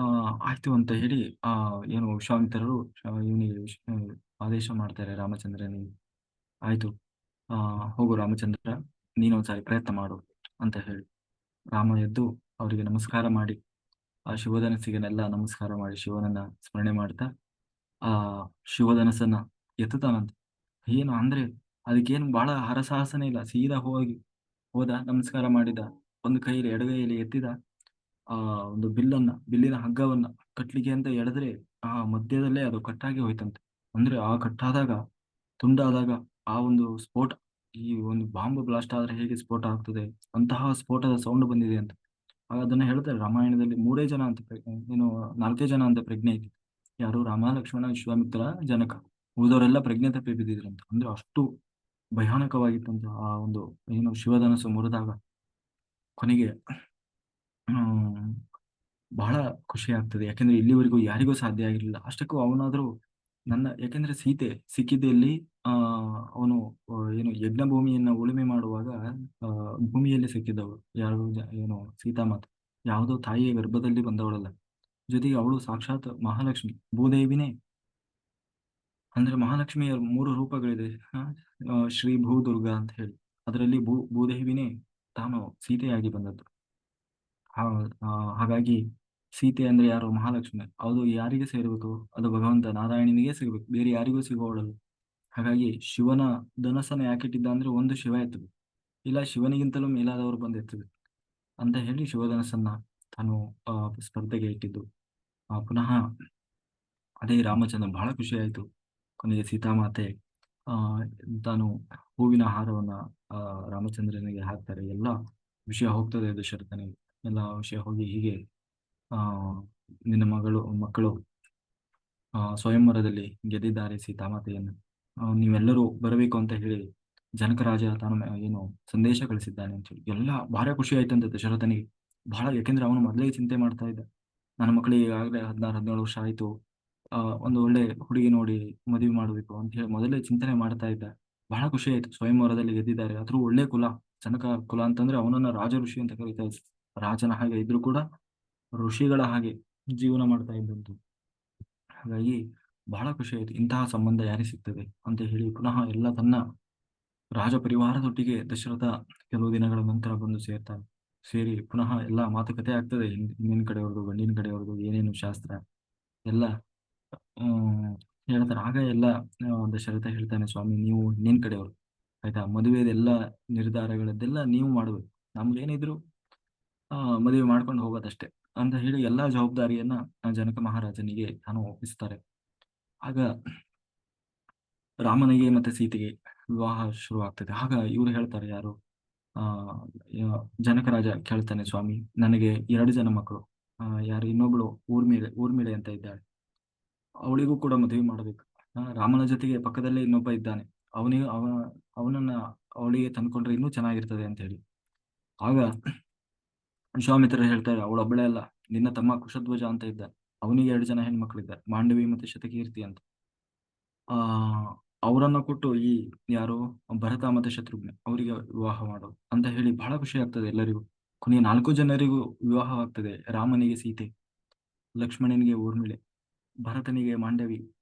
ಆಯ್ತು ಅಂತ ಹೇಳಿ, ಆ, ಏನು ವಿಶ್ವಾಮಿತ್ರರು ಇವನಿಗೆ ಆದೇಶ ಮಾಡ್ತಾರೆ ರಾಮಚಂದ್ರನಿಗೆ. ಆಯ್ತು, ಆ, ಹೋಗು ರಾಮಚಂದ್ರ, ನೀನೊಂದ್ಸಾರಿ ಪ್ರಯತ್ನ ಮಾಡು ಅಂತ ಹೇಳಿ. ರಾಮ ಎದ್ದು ಅವರಿಗೆ ನಮಸ್ಕಾರ ಮಾಡಿ, ಆ, ಶಿವಧನಸ್ಸಿಗೆನೆಲ್ಲ ನಮಸ್ಕಾರ ಮಾಡಿ ಶಿವನನ್ನ ಸ್ಮರಣೆ ಮಾಡ್ತಾ, ಆ, ಶಿವಧನಸ್ಸನ್ನ ಎತ್ತುತ್ತಾನಂತೆ. ಏನು ಅಂದ್ರೆ ಅದಕ್ಕೇನು ಬಹಳ ಹರಸಾಹಸನೇ ಇಲ್ಲ. ಸೀದಾ ಹೋಗಿ, ಹೋದ, ನಮಸ್ಕಾರ ಮಾಡಿದ, ಒಂದು ಕೈಯಲ್ಲಿ, ಎಡಗೈಯಲ್ಲಿ ಎತ್ತಿದ, ಆ, ಒಂದು ಬಿಲ್ಲನ್ನ, ಬಿಲ್ಲಿನ ಹಗ್ಗವನ್ನ ಕಟ್ಲಿಕ್ಕೆ ಅಂತ ಎಳೆದ್ರೆ ಆ ಮಧ್ಯದಲ್ಲೇ ಅದು ಕಟ್ಟಾಗಿ ಹೋಯ್ತಂತೆ. ಅಂದ್ರೆ ಆ ಕಟ್ಟಾದಾಗ, ತುಂಡಾದಾಗ ಆ ಒಂದು ಸ್ಫೋಟ, ಈ ಒಂದು ಬಾಂಬ್ ಬ್ಲಾಸ್ಟ್ ಆದ್ರೆ ಹೇಗೆ ಸ್ಫೋಟ ಆಗ್ತದೆ, ಅಂತಹ ಸ್ಫೋಟದ ಸೌಂಡ್ ಬಂದಿದೆ ಅಂತ. ಅದನ್ನ ಹೇಳ್ತಾರೆ, ರಾಮಾಯಣದಲ್ಲಿ ಮೂರೇ ಜನ ಅಂತ ಏನು ನಾಲ್ಕೇ ಜನ ಅಂತ ಪ್ರಜ್ಞೆ ಇದೆ ಯಾರು ರಾಮ ಲಕ್ಷ್ಮಣ ವಿಶ್ವಾಮಿತ್ರ, ಜನಕ. ಉಳಿದವರೆಲ್ಲ ಪ್ರಜ್ಞೆ ತಪ್ಪಿ ಬಿದ್ದಿದ್ರಂತ ಅಂದ್ರೆ ಅಷ್ಟು ಭಯಾನಕವಾಗಿತ್ತಂತ ಆ ಒಂದು ಏನು ಶಿವಧನಸ್ಸು ಮುರಿದಾಗ ಕೊನೆಗೆ ಬಹಳ ಖುಷಿ ಆಗ್ತದೆ. ಯಾಕೆಂದ್ರೆ ಇಲ್ಲಿವರೆಗೂ ಯಾರಿಗೂ ಸಾಧ್ಯ ಆಗಿರಲಿಲ್ಲ. ಅಷ್ಟಕ್ಕೂ ಅವನಾದ್ರೂ ನನ್ನ, ಯಾಕೆಂದ್ರೆ ಸೀತೆ ಸಿಕ್ಕಿದ್ದಲ್ಲಿ, ಆ, ಅವನು ಏನು ಯಜ್ಞ ಭೂಮಿಯನ್ನ ಉಳುಮೆ ಮಾಡುವಾಗ ಭೂಮಿಯಲ್ಲಿ ಸಿಕ್ಕಿದ್ದವಳು. ಯಾರು ಏನು ಸೀತಾಮಾತ ಯಾವುದೋ ತಾಯಿಯ ಗರ್ಭದಲ್ಲಿ ಬಂದವಳಲ್ಲ. ಜೊತೆಗೆ ಅವಳು ಸಾಕ್ಷಾತ್ ಮಹಾಲಕ್ಷ್ಮಿ. ಭೂದೇವಿನೇ ಅಂದ್ರೆ ಮಹಾಲಕ್ಷ್ಮಿಯ ಮೂರು ರೂಪಗಳಿದೆ. ಶ್ರೀ ಭೂ ದುರ್ಗಾ ಅಂತ ಹೇಳಿ. ಅದರಲ್ಲಿ ಭೂ, ಭೂದೇವಿನೇ ತಾನು ಸೀತೆಯಾಗಿ ಬಂದದ್ದು. ಹಾಗಾಗಿ ಸೀತೆ ಅಂದ್ರೆ ಯಾರು? ಮಹಾಲಕ್ಷ್ಮಿ. ಅದು ಯಾರಿಗೆ ಸೇರಬೇಕು? ಅದು ಭಗವಂತ ನಾರಾಯಣನಿಗೆ ಸಿಗಬೇಕು. ಬೇರೆ ಯಾರಿಗೂ ಸಿಗೋಳಲ್ಲ ಹಾಗಾಗಿ ಶಿವನ ಧನಸ್ಸನ್ನ ಯಾಕಿಟ್ಟಿದ್ದ ಅಂದ್ರೆ ಒಂದು ಶಿವ ಎತ್ತಬೇಕು ಇಲ್ಲ, ಶಿವನಿಗಿಂತಲೂ ಮೇಲಾದವರು ಬಂದು ಅಂತ ಹೇಳಿ ಶಿವಧನಸ್ಸನ್ನ ತಾನು ಸ್ಪರ್ಧೆಗೆ ಇಟ್ಟಿದ್ದು. ಪುನಃ ಅದೇ ರಾಮಚಂದ್ರ ಬಹಳ ಖುಷಿ ಆಯ್ತು. ಕೊನೆಗೆ ಸೀತಾಮಾತೆ, ಆ, ತಾನು ಹೂವಿನ ಹಾರವನ್ನ ರಾಮಚಂದ್ರನಿಗೆ ಹಾಕ್ತಾರೆ. ಎಲ್ಲ ವಿಷಯ ಹೋಗ್ತದೆ ದಶರಥನಿಗೆ ಎಲ್ಲ ವಿಷಯ ಹೋಗಿ ಹೀಗೆ, ಆ, ನಿನ್ನ ಮಗಳು, ಮಕ್ಕಳು, ಆ, ಸ್ವಯಂವರದಲ್ಲಿ ಗೆದ್ದಿದ್ದಾರೆ ಸೀತಾಮಾತೆಯನ್ನು. ನೀವೆಲ್ಲರೂ ಬರಬೇಕು ಅಂತ ಹೇಳಿ ಜನಕರಾಜ ತಾನು ಏನು ಸಂದೇಶ ಕಳಿಸಿದ್ದಾನೆ ಅಂತ ಹೇಳಿ. ಎಲ್ಲ ಬಹಳ ಖುಷಿ ಆಯ್ತಂತೆ ದಶರಥನಿಗೆ ಬಹಳ, ಯಾಕೆಂದ್ರೆ ಅವನು ಮೊದಲೇ ಚಿಂತೆ ಮಾಡ್ತಾ ಇದ್ದ. ನನ್ನ ಮಕ್ಕಳಿಗೆ ಈಗಾಗಲೇ ಹದಿನಾರು, ಹದಿನೇಳು ವರ್ಷ ಆಯ್ತು. ಒಂದು ಒಳ್ಳೆ ಹುಡುಗಿ ನೋಡಿ ಮದುವೆ ಮಾಡಬೇಕು ಅಂತ ಹೇಳಿ ಮೊದಲೇ ಚಿಂತನೆ ಮಾಡ್ತಾ ಇದ್ದ. ಬಹಳ ಖುಷಿ ಆಯ್ತು. ಸ್ವಯಂವರದಲ್ಲಿ ಗೆದ್ದಿದ್ದಾರೆ. ಆದ್ರೂ ಒಳ್ಳೆ ಕುಲ, ಜನಕ ಕುಲ ಅಂತಂದ್ರೆ ಅವನನ್ನ ರಾಜ ಋಷಿ ಅಂತ ಕರೀತಾರೆ ರಾಜನ ಹಾಗೆ ಇದ್ರು ಕೂಡ ಋಷಿಗಳ ಹಾಗೆ ಜೀವನ ಮಾಡ್ತಾ ಇದ್ದಂತು ಹಾಗಾಗಿ ಬಹಳ ಖುಷಿ ಆಯ್ತು. ಇಂತಹ ಸಂಬಂಧ ಯಾರಿಗೆ ಸಿಗ್ತದೆ ಅಂತ ಹೇಳಿ ಪುನಃ ಎಲ್ಲ ತನ್ನ ರಾಜ ಪರಿವಾರದೊಟ್ಟಿಗೆ ದಶರಥ ಕೆಲವು ದಿನಗಳ ನಂತರ ಬಂದು ಸೇರ್ತಾನೆ ಸೇರಿ ಪುನಃ ಎಲ್ಲ ಮಾತುಕತೆ ಆಗ್ತದೆ. ಹಿಂದಿನ ಕಡೆಯವ್ರದ್ದು ಗಂಡಿನ ಕಡೆಯವ್ರದ್ದು ಏನೇನು ಶಾಸ್ತ್ರ ಎಲ್ಲ ಹ್ಮ್ ಹೇಳ್ತಾರೆ. ಆಗ ಎಲ್ಲ ಒಂದು ಶರತ ಹೇಳ್ತಾನೆ ಸ್ವಾಮಿ, ನೀವು ನಿನ್ ಕಡೆಯವರು, ಆಯ್ತಾ? ಮದುವೆದೆಲ್ಲ ನಿರ್ಧಾರಗಳದ್ದೆಲ್ಲ ನೀವು ಮಾಡ್ಬೇಕು. ನಮ್ಗೇನಿದ್ರು, ಆ, ಮದುವೆ ಮಾಡ್ಕೊಂಡು ಹೋಗೋದಷ್ಟೇ ಅಂತ ಹೇಳಿ ಎಲ್ಲಾ ಜವಾಬ್ದಾರಿಯನ್ನ ಜನಕ ಮಹಾರಾಜನಿಗೆ ತಾನು ಒಪ್ಪಿಸ್ತಾರೆ. ಆಗ ರಾಮನಿಗೆ ಮತ್ತೆ ಸೀತೆಗೆ ವಿವಾಹ ಶುರು ಆಗ್ತದೆ ಆಗ ಇವ್ರು ಹೇಳ್ತಾರೆ, ಯಾರು? ಆ ಜನಕರಾಜ ಕೇಳ್ತಾನೆ ಸ್ವಾಮಿ, ನನಗೆ ಎರಡು ಜನ ಮಕ್ಕಳು, ಆ, ಯಾರು ಇನ್ನೊಬ್ಳು ಊರ್ಮಿಳೆ ಊರ್ಮಿಳೆ ಅಂತ ಇದ್ದಾಳೆ. ಅವಳಿಗೂ ಕೂಡ ಮದುವೆ ಮಾಡಬೇಕು. ರಾಮನ ಜೊತೆಗೆ ಪಕ್ಕದಲ್ಲೇ ಇನ್ನೊಬ್ಬ ಇದ್ದಾನೆ. ಅವನಿಗೆ ಅವ, ಅವನನ್ನ ಅವಳಿಗೆ ತಂದ್ಕೊಂಡ್ರೆ ಇನ್ನೂ ಚೆನ್ನಾಗಿರ್ತದೆ ಅಂತ ಹೇಳಿ. ಆಗ ವಿಶ್ವಾಮಿತ್ರ ಹೇಳ್ತಾರೆ ಅವಳೊಬ್ಬಳೆ ಅಲ್ಲ, ನಿನ್ನ ತಮ್ಮ ಕುಶಧ್ವಜ ಅಂತ ಇದ್ದ ಅವನಿಗೆ ಎರಡು ಜನ ಹೆಣ್ಮಕ್ಳಿದ್ದಾರೆ, ಮಾಂಡವಿ ಮತ್ತೆ ಶತಕೀರ್ತಿ ಅಂತ. ಆ, ಅವರನ್ನ ಕೊಟ್ಟು ಈ ಯಾರು, ಭರತ ಮತ್ತೆ ಶತ್ರುಘ್ನ, ಅವರಿಗೆ ವಿವಾಹ ಮಾಡು ಅಂತ ಹೇಳಿ ಬಹಳ ಖುಷಿ ಆಗ್ತದೆ ಎಲ್ಲರಿಗೂ. ಕೊನೆಯ ನಾಲ್ಕು ಜನರಿಗೂ ವಿವಾಹವಾಗ್ತದೆ ರಾಮನಿಗೆ ಸೀತೆ, ಲಕ್ಷ್ಮಣನಿಗೆ ಊರ್ಮಿಳೆ. ಭರತನಿಗೆ ಮಾಂಡವಿ,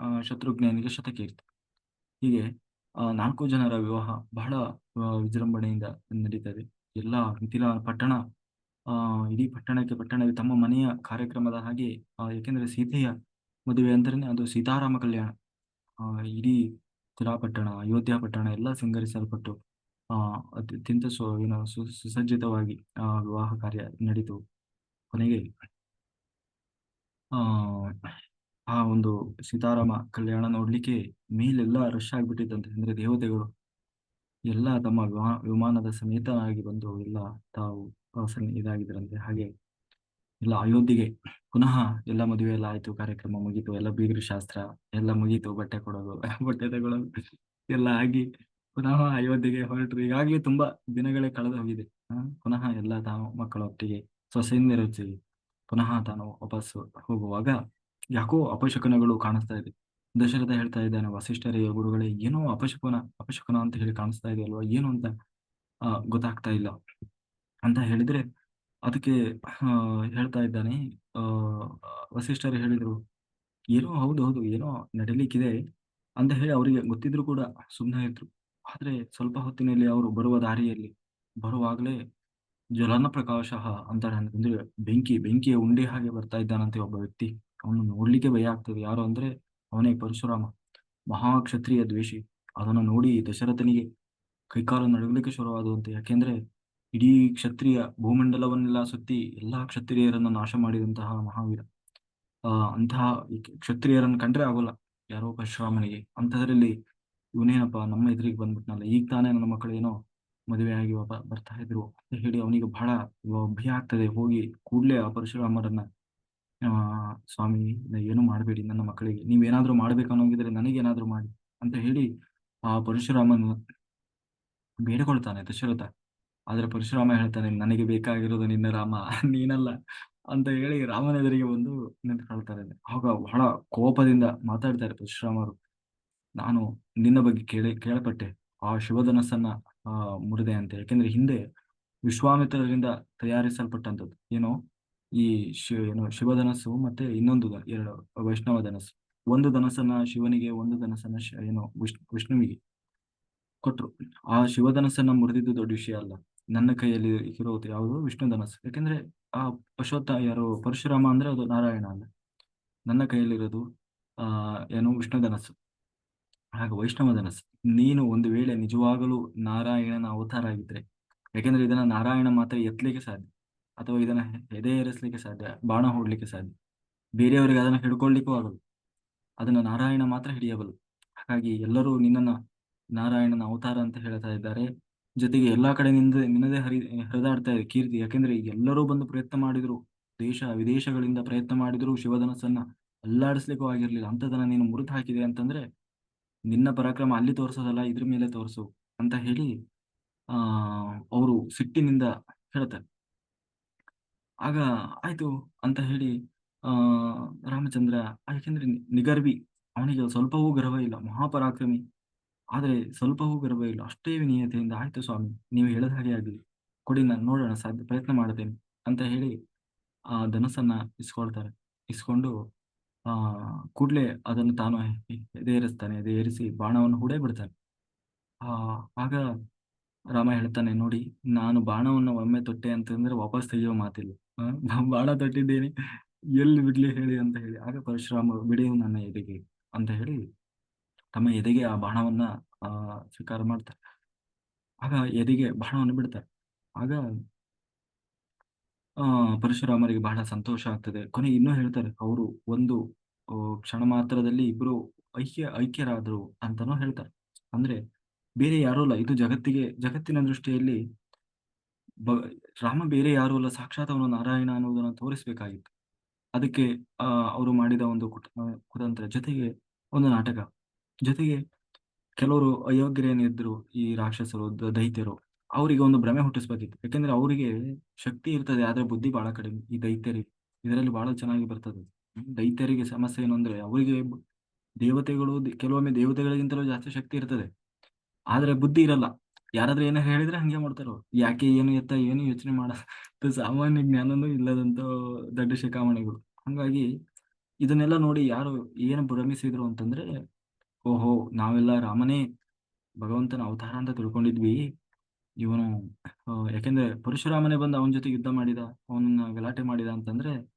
ಆ, ಶತ್ರುಘ್ನನಿಗೆ ಶತಕೀರ್ತಿ. ಹೀಗೆ ನಾಲ್ಕು ಜನರ ವಿವಾಹ ಬಹಳ ವಿಜೃಂಭಣೆಯಿಂದ ನಡೀತದೆ. ಎಲ್ಲ ಮಿಥಿಲ ಪಟ್ಟಣ, ಆ, ಇಡೀ ಪಟ್ಟಣಕ್ಕೆ ಪಟ್ಟಣವೇ ತಮ್ಮ ಮನೆಯ ಕಾರ್ಯಕ್ರಮದ ಹಾಗೆ ಏಕೆಂದರೆ ಸೀತೆಯ ಮದುವೆ ಅಂತಾನೆ ಅದು ಸೀತಾರಾಮ ಕಲ್ಯಾಣ. ಇಡೀ ತಿರಾಪಟ್ಟಣ ಅಯೋಧ್ಯ ಪಟ್ಟಣ ಎಲ್ಲ ಸಿಂಗರಿಸಲ್ಪಟ್ಟು, ಆ, ಅತ್ಯಂತ ಸು, ಸುಸಜ್ಜಿತವಾಗಿ, ಆ, ವಿವಾಹ ಕಾರ್ಯ ನಡೀತು ಕೊನೆಗೆ. ಆ ಒಂದು ಸೀತಾರಾಮ ಕಲ್ಯಾಣ ನೋಡ್ಲಿಕ್ಕೆ ಮೇಲೆಲ್ಲ ರಶ್ ಆಗ್ಬಿಟ್ಟಿದ್ದಂತೆ. ಅಂದ್ರೆ ದೇವತೆಗಳು ಎಲ್ಲ ತಮ್ಮ ವಿಮಾ, ವಿಮಾನದ ಸಮೇತನಾಗಿ ಬಂದು ಎಲ್ಲ ತಾವು ಇದಾಗಿದ್ರಂತೆ. ಹಾಗೆ ಎಲ್ಲ ಅಯೋಧ್ಯೆಗೆ ಪುನಃ ಎಲ್ಲ ಮದುವೆ ಎಲ್ಲ ಆಯ್ತು, ಕಾರ್ಯಕ್ರಮ ಮುಗೀತು, ಎಲ್ಲ ಬೀಗ್ರ ಶಾಸ್ತ್ರ, ಎಲ್ಲ ಮುಗೀತು, ಬಟ್ಟೆ ಕೊಡೋದು, ಬಟ್ಟೆ ತಗೊಳ್ಳೋದು ಎಲ್ಲ ಆಗಿ ಪುನಃ ಅಯೋಧ್ಯೆಗೆ ಹೊರಟ್ರು. ಈಗಾಗಲೇ ತುಂಬಾ ದಿನಗಳೇ ಕಳೆದು ಹೋಗಿದೆ ಪುನಃ ಎಲ್ಲ ತಾವು ಮಕ್ಕಳೊಟ್ಟಿಗೆ ರುಚಿ ಪುನಃ ತಾನು ವಾಪಸ್ ಹೋಗುವಾಗ ಯಾಕೋ ಅಪಶಕನಗಳು ಕಾಣಿಸ್ತಾ ಇದೆ ದಶರಥ ಹೇಳ್ತಾ ಇದ್ದಾನೆ, ವಸಿಷ್ಠರೇ, ಗುರುಗಳೇ, ಏನೋ ಅಪಶಕುನ ಅಪಶಕುನ ಅಂತ ಹೇಳಿ ಕಾಣಿಸ್ತಾ ಇದೆ ಅಲ್ವಾ? ಏನು ಅಂತ ಗೊತ್ತಾಗ್ತಾ ಇಲ್ಲ. ಅಂತ ಹೇಳಿದ್ರೆ ಅದಕ್ಕೆ ಹೇಳ್ತಾ ಇದ್ದಾನೆ ವಸಿಷ್ಠರು ಹೇಳಿದ್ರು, ಏನೋ ಹೌದು ಹೌದು, ಏನೋ ನಡೀಲಿಕ್ಕಿದೆ ಅಂತ ಹೇಳಿ ಅವರಿಗೆ ಗೊತ್ತಿದ್ರು ಕೂಡ ಸುಮ್ಮನೆ ಇದ್ರು. ಆದ್ರೆ ಸ್ವಲ್ಪ ಹೊತ್ತಿನಲ್ಲಿ ಅವರು ಬರುವ ದಾರಿಯಲ್ಲಿ ಬರುವಾಗಲೇ ಜ್ವಲನ ಪ್ರಕಾಶ ಅಂತಾರೆ ಅಂದ್ರೆ ಬೆಂಕಿ ಬೆಂಕಿಯ ಉಂಡೆ ಹಾಗೆ ಬರ್ತಾ ಇದ್ದಾನಂತೆ ಒಬ್ಬ ವ್ಯಕ್ತಿ. ಅವನು ನೋಡ್ಲಿಕ್ಕೆ ಭಯ ಆಗ್ತದೆ. ಯಾರು ಅಂದ್ರೆ ಅವನೇ ಪರಶುರಾಮ ಮಹಾಕ್ಷತ್ರಿಯ ದ್ವೇಷಿ. ಅದನ್ನ ನೋಡಿ ದಶರಥನಿಗೆ ಕೈಕಾಲು ನಡುಗಲಿಕ್ಕೆ ಶುರುವಾದಂತೆ ಯಾಕೆಂದ್ರೆ ಇಡೀ ಕ್ಷತ್ರಿಯ ಭೂಮಂಡಲವನ್ನೆಲ್ಲ ಸುತ್ತಿ ಎಲ್ಲಾ ಕ್ಷತ್ರಿಯರನ್ನ ನಾಶ ಮಾಡಿದಂತಹ ಮಹಾವೀರ. ಆ, ಅಂತಹ ಕ್ಷತ್ರಿಯರನ್ನು ಕಂಡ್ರೆ ಆಗೋಲ್ಲ. ಯಾರೋ ಪರಶುರಾಮನಿಗೆ. ಅಂತಹದ್ರಲ್ಲಿ ಇವನೇನಪ್ಪ, ನಮ್ಮ ಎದುರಿಗೆ ಬಂದ್ಬಿಟ್ನಲ್ಲ. ಈಗ ತಾನೇ ನನ್ನ ಮಕ್ಕಳು ಏನೋ ಮದುವೆ ಆಗಿ ಒಬ್ಬ ಬರ್ತಾ ಇದ್ರು. ಅಂತ ಹೇಳಿ ಅವನಿಗೆ ಬಹಳ ಭಯ ಆಗ್ತದೆ. ಹೋಗಿ ಕೂಡ್ಲೇ ಆ ಪರಶುರಾಮರನ್ನ ಸ್ವಾಮಿ ಏನು ಮಾಡಬೇಡಿ ನನ್ನ ಮಕ್ಕಳಿಗೆ. ನೀವೇನಾದ್ರೂ ಮಾಡ್ಬೇಕು ಅನ್ನೋಂಗಿದ್ರೆ ನನಗೇನಾದ್ರೂ ಮಾಡಿ ಅಂತ ಹೇಳಿ ಆ ಪರಶುರಾಮನ ಬೇಡಿಕೊಳ್ತಾನೆ ದಶರಥ. ಆದ್ರೆ ಪರಶುರಾಮ ಹೇಳ್ತಾನೆ, ನನಗೆ ಬೇಕಾಗಿರೋದು ನಿನ್ನ ರಾಮ, ನೀನಲ್ಲ ಅಂತ ಹೇಳಿ ರಾಮನ ಎದುರಿಗೆ ಬಂದು ನಿಂತ್ಕೊಳ್ತಾರೆ. ಆಗ ಬಹಳ ಕೋಪದಿಂದ ಮಾತಾಡ್ತಾರೆ ಪರಶುರಾಮರು. ನಾನು ನಿನ್ನ ಬಗ್ಗೆ ಕೇಳಿ, ಕೇಳಪಟ್ಟೆ. ಆ ಶಿವಧನಸ್ಸನ್ನ ಮುರಿದೆ ಅಂತ ಯಾಕೆಂದ್ರೆ ಹಿಂದೆ ವಿಶ್ವಾಮಿತ್ರರಿಂದ ತಯಾರಿಸಲ್ಪಟ್ಟಂತದ್ದು ಏನೋ ಈ ಶಿ, ಏನು ಶಿವಧನಸ್ಸು ಮತ್ತೆ ಇನ್ನೊಂದು ಎರಡು ವೈಷ್ಣವ ಧನಸ್ಸು. ಒಂದು ಧನಸ್ಸನ್ನ ಶಿವನಿಗೆ, ಒಂದು ಧನಸ್ಸನ್ನ ಏನು ವಿಷ್ಣು, ವಿಷ್ಣುವಿಗೆ ಕೊಟ್ರು. ಆ ಶಿವಧನಸ್ಸನ್ನ ಮುರಿದಿದ್ದು ದೊಡ್ಡ ವಿಷಯ ಅಲ್ಲ. ನನ್ನ ಕೈಯಲ್ಲಿ ಇರೋದು ಯಾವುದು ವಿಷ್ಣು ಧನಸ್ಸು. ಯಾಕೆಂದ್ರೆ ಆ ಅಶ್ವತ್ಥ ಯಾರು ಪರಶುರಾಮ ಅಂದ್ರೆ ಅದು ನಾರಾಯಣ ಅಲ್ಲ. ನನ್ನ ಕೈಯಲ್ಲಿರೋದು, ಆ, ಏನು ವಿಷ್ಣು ಧನಸ್ಸು. ಆಗ ವೈಷ್ಣವ ಧನಸ್ಸು ನೀನು ಒಂದು ವೇಳೆ ನಿಜವಾಗಲೂ ನಾರಾಯಣನ ಅವತಾರ ಆಗಿದ್ರೆ ಯಾಕೆಂದ್ರೆ ಇದನ್ನ ನಾರಾಯಣ ಮಾತ್ರ ಎತ್ತಲಿಕ್ಕೆ ಸಾಧ್ಯ, ಅಥವಾ ಇದನ್ನ ಎದೆ ಏರಿಸ್ಲಿಕ್ಕೆ ಸಾಧ್ಯ, ಬಾಣ ಹೊಡ್ಲಿಕ್ಕೆ ಸಾಧ್ಯ, ಬೇರೆಯವರಿಗೆ ಅದನ್ನ ಹಿಡ್ಕೊಳ್ಲಿಕ್ಕೂ ಆಗಲ್ಲ. ಅದನ್ನ ನಾರಾಯಣ ಮಾತ್ರ ಹಿಡಿಯಬಲ್ಲ ಹಾಗಾಗಿ ಎಲ್ಲರೂ ನಿನ್ನನ್ನ ನಾರಾಯಣನ ಅವತಾರ ಅಂತ ಹೇಳ್ತಾ ಇದ್ದಾರೆ. ಜೊತೆಗೆ ಎಲ್ಲಾ ಕಡೆ ನಿಂದ, ನಿನ್ನದೇ ಹರಿ, ಹರಿದಾಡ್ತಾ ಇದೆ ಕೀರ್ತಿ. ಯಾಕೆಂದ್ರೆ ಎಲ್ಲರೂ ಬಂದು ಪ್ರಯತ್ನ ಮಾಡಿದ್ರು, ದೇಶ, ವಿದೇಶಗಳಿಂದ ಪ್ರಯತ್ನ ಮಾಡಿದ್ರು, ಶಿವಧನಸ್ಸನ್ನ ಅಲ್ಲಾಡಿಸ್ಲಿಕ್ಕೂ ಆಗಿರ್ಲಿಲ್ಲ. ಅಂತದನ್ನ ನೀನು ಮುರಿದು ಹಾಕಿದೆ ಅಂತಂದ್ರೆ ನಿನ್ನ ಪರಾಕ್ರಮ ಅಲ್ಲಿ ತೋರಿಸೋದಲ್ಲ, ಇದ್ರ ಮೇಲೆ ತೋರಿಸು ಅಂತ ಹೇಳಿ, ಆ, ಅವರು ಸಿಟ್ಟಿನಿಂದ ಹೇಳ್ತಾರೆ ಆಗ ಆಯ್ತು ಅಂತ ಹೇಳಿ, ಆ, ರಾಮಚಂದ್ರ ಯಾಕೆಂದ್ರೆ ನಿಗರ್ವಿ ಅವನಿಗೆ ಸ್ವಲ್ಪವೂ ಗರ್ವ ಇಲ್ಲ, ಮಹಾಪರಾಕ್ರಮಿ. ಆದ್ರೆ ಸ್ವಲ್ಪವೂ ಗರ್ವ ಇಲ್ಲ, ಅಷ್ಟೇ ವಿನೀಯತೆಯಿಂದ ಆಯ್ತು ಸ್ವಾಮಿ, ನೀವು ಹೇಳದ ಹಾಗೆ ಆಗಲಿ. ಕೊಡಿ, ನಾನು ನೋಡೋಣ, ಸಾಧ್ಯ, ಪ್ರಯತ್ನ ಮಾಡ್ತೇನೆ ಅಂತ ಹೇಳಿ, ಆ, ಧನಸ್ಸನ್ನ ಇಸ್ಕೊಳ್ತಾರೆ. ಇಸ್ಕೊಂಡು ಆ, ಕೂಡಲೇ ಅದನ್ನು ತಾನು ಎದೇರಿಸ್ತಾನೆ ಎದೇರಿಸಿ ಬಾಣವನ್ನು ಹೂಡೇ ಬಿಡ್ತಾನೆ. ಆ, ಆಗ ರಾಮ ಹೇಳ್ತಾನೆ, ನೋಡಿ, ನಾನು ಬಾಣವನ್ನು ಒಮ್ಮೆ ತೊಟ್ಟೆ ಅಂತಂದ್ರೆ ವಾಪಸ್ ತೆಗೆಯೋ ಮಾತಿಲ್ಲ. ಬಾಣ ತೊಟ್ಟಿದ್ದೇನೆ. ಎಲ್ಲಿ ಬಿಡ್ಲಿ ಹೇಳಿ ಅಂತ ಹೇಳಿ. ಆಗ ಪರಶುರಾಮ, ಬಿಡಿ ನನ್ನ ಎದೆಗೆ ಅಂತ ಹೇಳಿ ತಮ್ಮ ಎದೆಗೆ ಆ ಬಾಣವನ್ನ, ಆ, ಸ್ವೀಕಾರ ಮಾಡ್ತಾರೆ. ಆಗ ಎದೆಗೆ ಬಾಣವನ್ನು ಬಿಡ್ತಾರೆ. ಆಗ ಆ ಪರಶುರಾಮರಿಗೆ ಬಹಳ ಸಂತೋಷ ಆಗ್ತದೆ. ಕೊನೆ ಇನ್ನೂ ಹೇಳ್ತಾರೆ, ಅವರು ಒಂದು ಕ್ಷಣ ಮಾತ್ರದಲ್ಲಿ ಇಬ್ರು ಐಕ್ಯ, ಐಕ್ಯರಾದ್ರು ಅಂತಾನೂ ಹೇಳ್ತಾರೆ. ಅಂದ್ರೆ ಬೇರೆ ಯಾರೂ ಅಲ್ಲ ಇದು ಜಗತ್ತಿಗೆ, ಜಗತ್ತಿನ ದೃಷ್ಟಿಯಲ್ಲಿ ರಾಮ ಬೇರೆ ಯಾರೂ ಅಲ್ಲ ಸಾಕ್ಷಾತ್ ಅವನು ನಾರಾಯಣ ಅನ್ನೋದನ್ನ ತೋರಿಸ್ಬೇಕಾಗಿತ್ತು. ಅದಕ್ಕೆ, ಆ, ಅವರು ಮಾಡಿದ ಒಂದು ಕುಟ ಕುತಂತ್ರ ಜೊತೆಗೆ ಒಂದು ನಾಟಕ. ಜೊತೆಗೆ ಕೆಲವರು ಅಯೋಗ್ಯರೇನಿದ್ರು, ಈ ರಾಕ್ಷಸರು, ದೈತ್ಯರು ಅವರಿಗೆ ಒಂದು ಭ್ರಮೆ ಹುಟ್ಟಿಸ್ಬೇಕಿತ್ತು. ಯಾಕೆಂದ್ರೆ ಅವರಿಗೆ ಶಕ್ತಿ ಇರ್ತದೆ, ಆದ್ರೆ ಬುದ್ಧಿ ಬಹಳ ಕಡಿಮೆ ಈ ದೈತ್ಯರಿಗೆ. ಇದರಲ್ಲಿ ಬಹಳ ಚೆನ್ನಾಗಿ ಬರ್ತದೆ ದೈತ್ಯರಿಗೆ ಸಮಸ್ಯೆ ಏನು ಅಂದ್ರೆ ಅವರಿಗೆ ದೇವತೆಗಳು ಕೆಲವೊಮ್ಮೆ ದೇವತೆಗಳಿಗಿಂತಲೂ ಜಾಸ್ತಿ ಶಕ್ತಿ ಇರ್ತದೆ. ಆದ್ರೆ ಬುದ್ಧಿ ಇರಲ್ಲ. ಯಾರಾದ್ರೂ ಏನೋ ಹೇಳಿದ್ರೆ ಹಂಗೆ ಮಾಡ್ತಾರೋ ಯಾಕೆ ಏನು ಎತ್ತ ಏನು ಯೋಚನೆ ಮಾಡ ಸಾಮಾನ್ಯ ಜ್ಞಾನನೂ ಇಲ್ಲದಂತ ದೊಡ್ಡ ಶಿಖಾಮಣಿಗಳು. ಹಂಗಾಗಿ ಇದನ್ನೆಲ್ಲ ನೋಡಿ ಯಾರು ಏನು ಭ್ರಮಿಸಿದ್ರು ಅಂತಂದ್ರೆ, ಓಹೋ, ನಾವೆಲ್ಲ ರಾಮನೇ, ಭಗವಂತನ ಅವತಾರ ಅಂತ ತಿಳ್ಕೊಂಡಿದ್ವಿ. ಇವನು ಯಾಕೆಂದ್ರೆ ಪರಶುರಾಮನೇ ಬಂದು ಅವನ ಜೊತೆ ಯುದ್ಧ ಮಾಡಿದ, ಅವನನ್ನ ಗಲಾಟೆ ಮಾಡಿದ ಅಂತಂದ್ರೆ,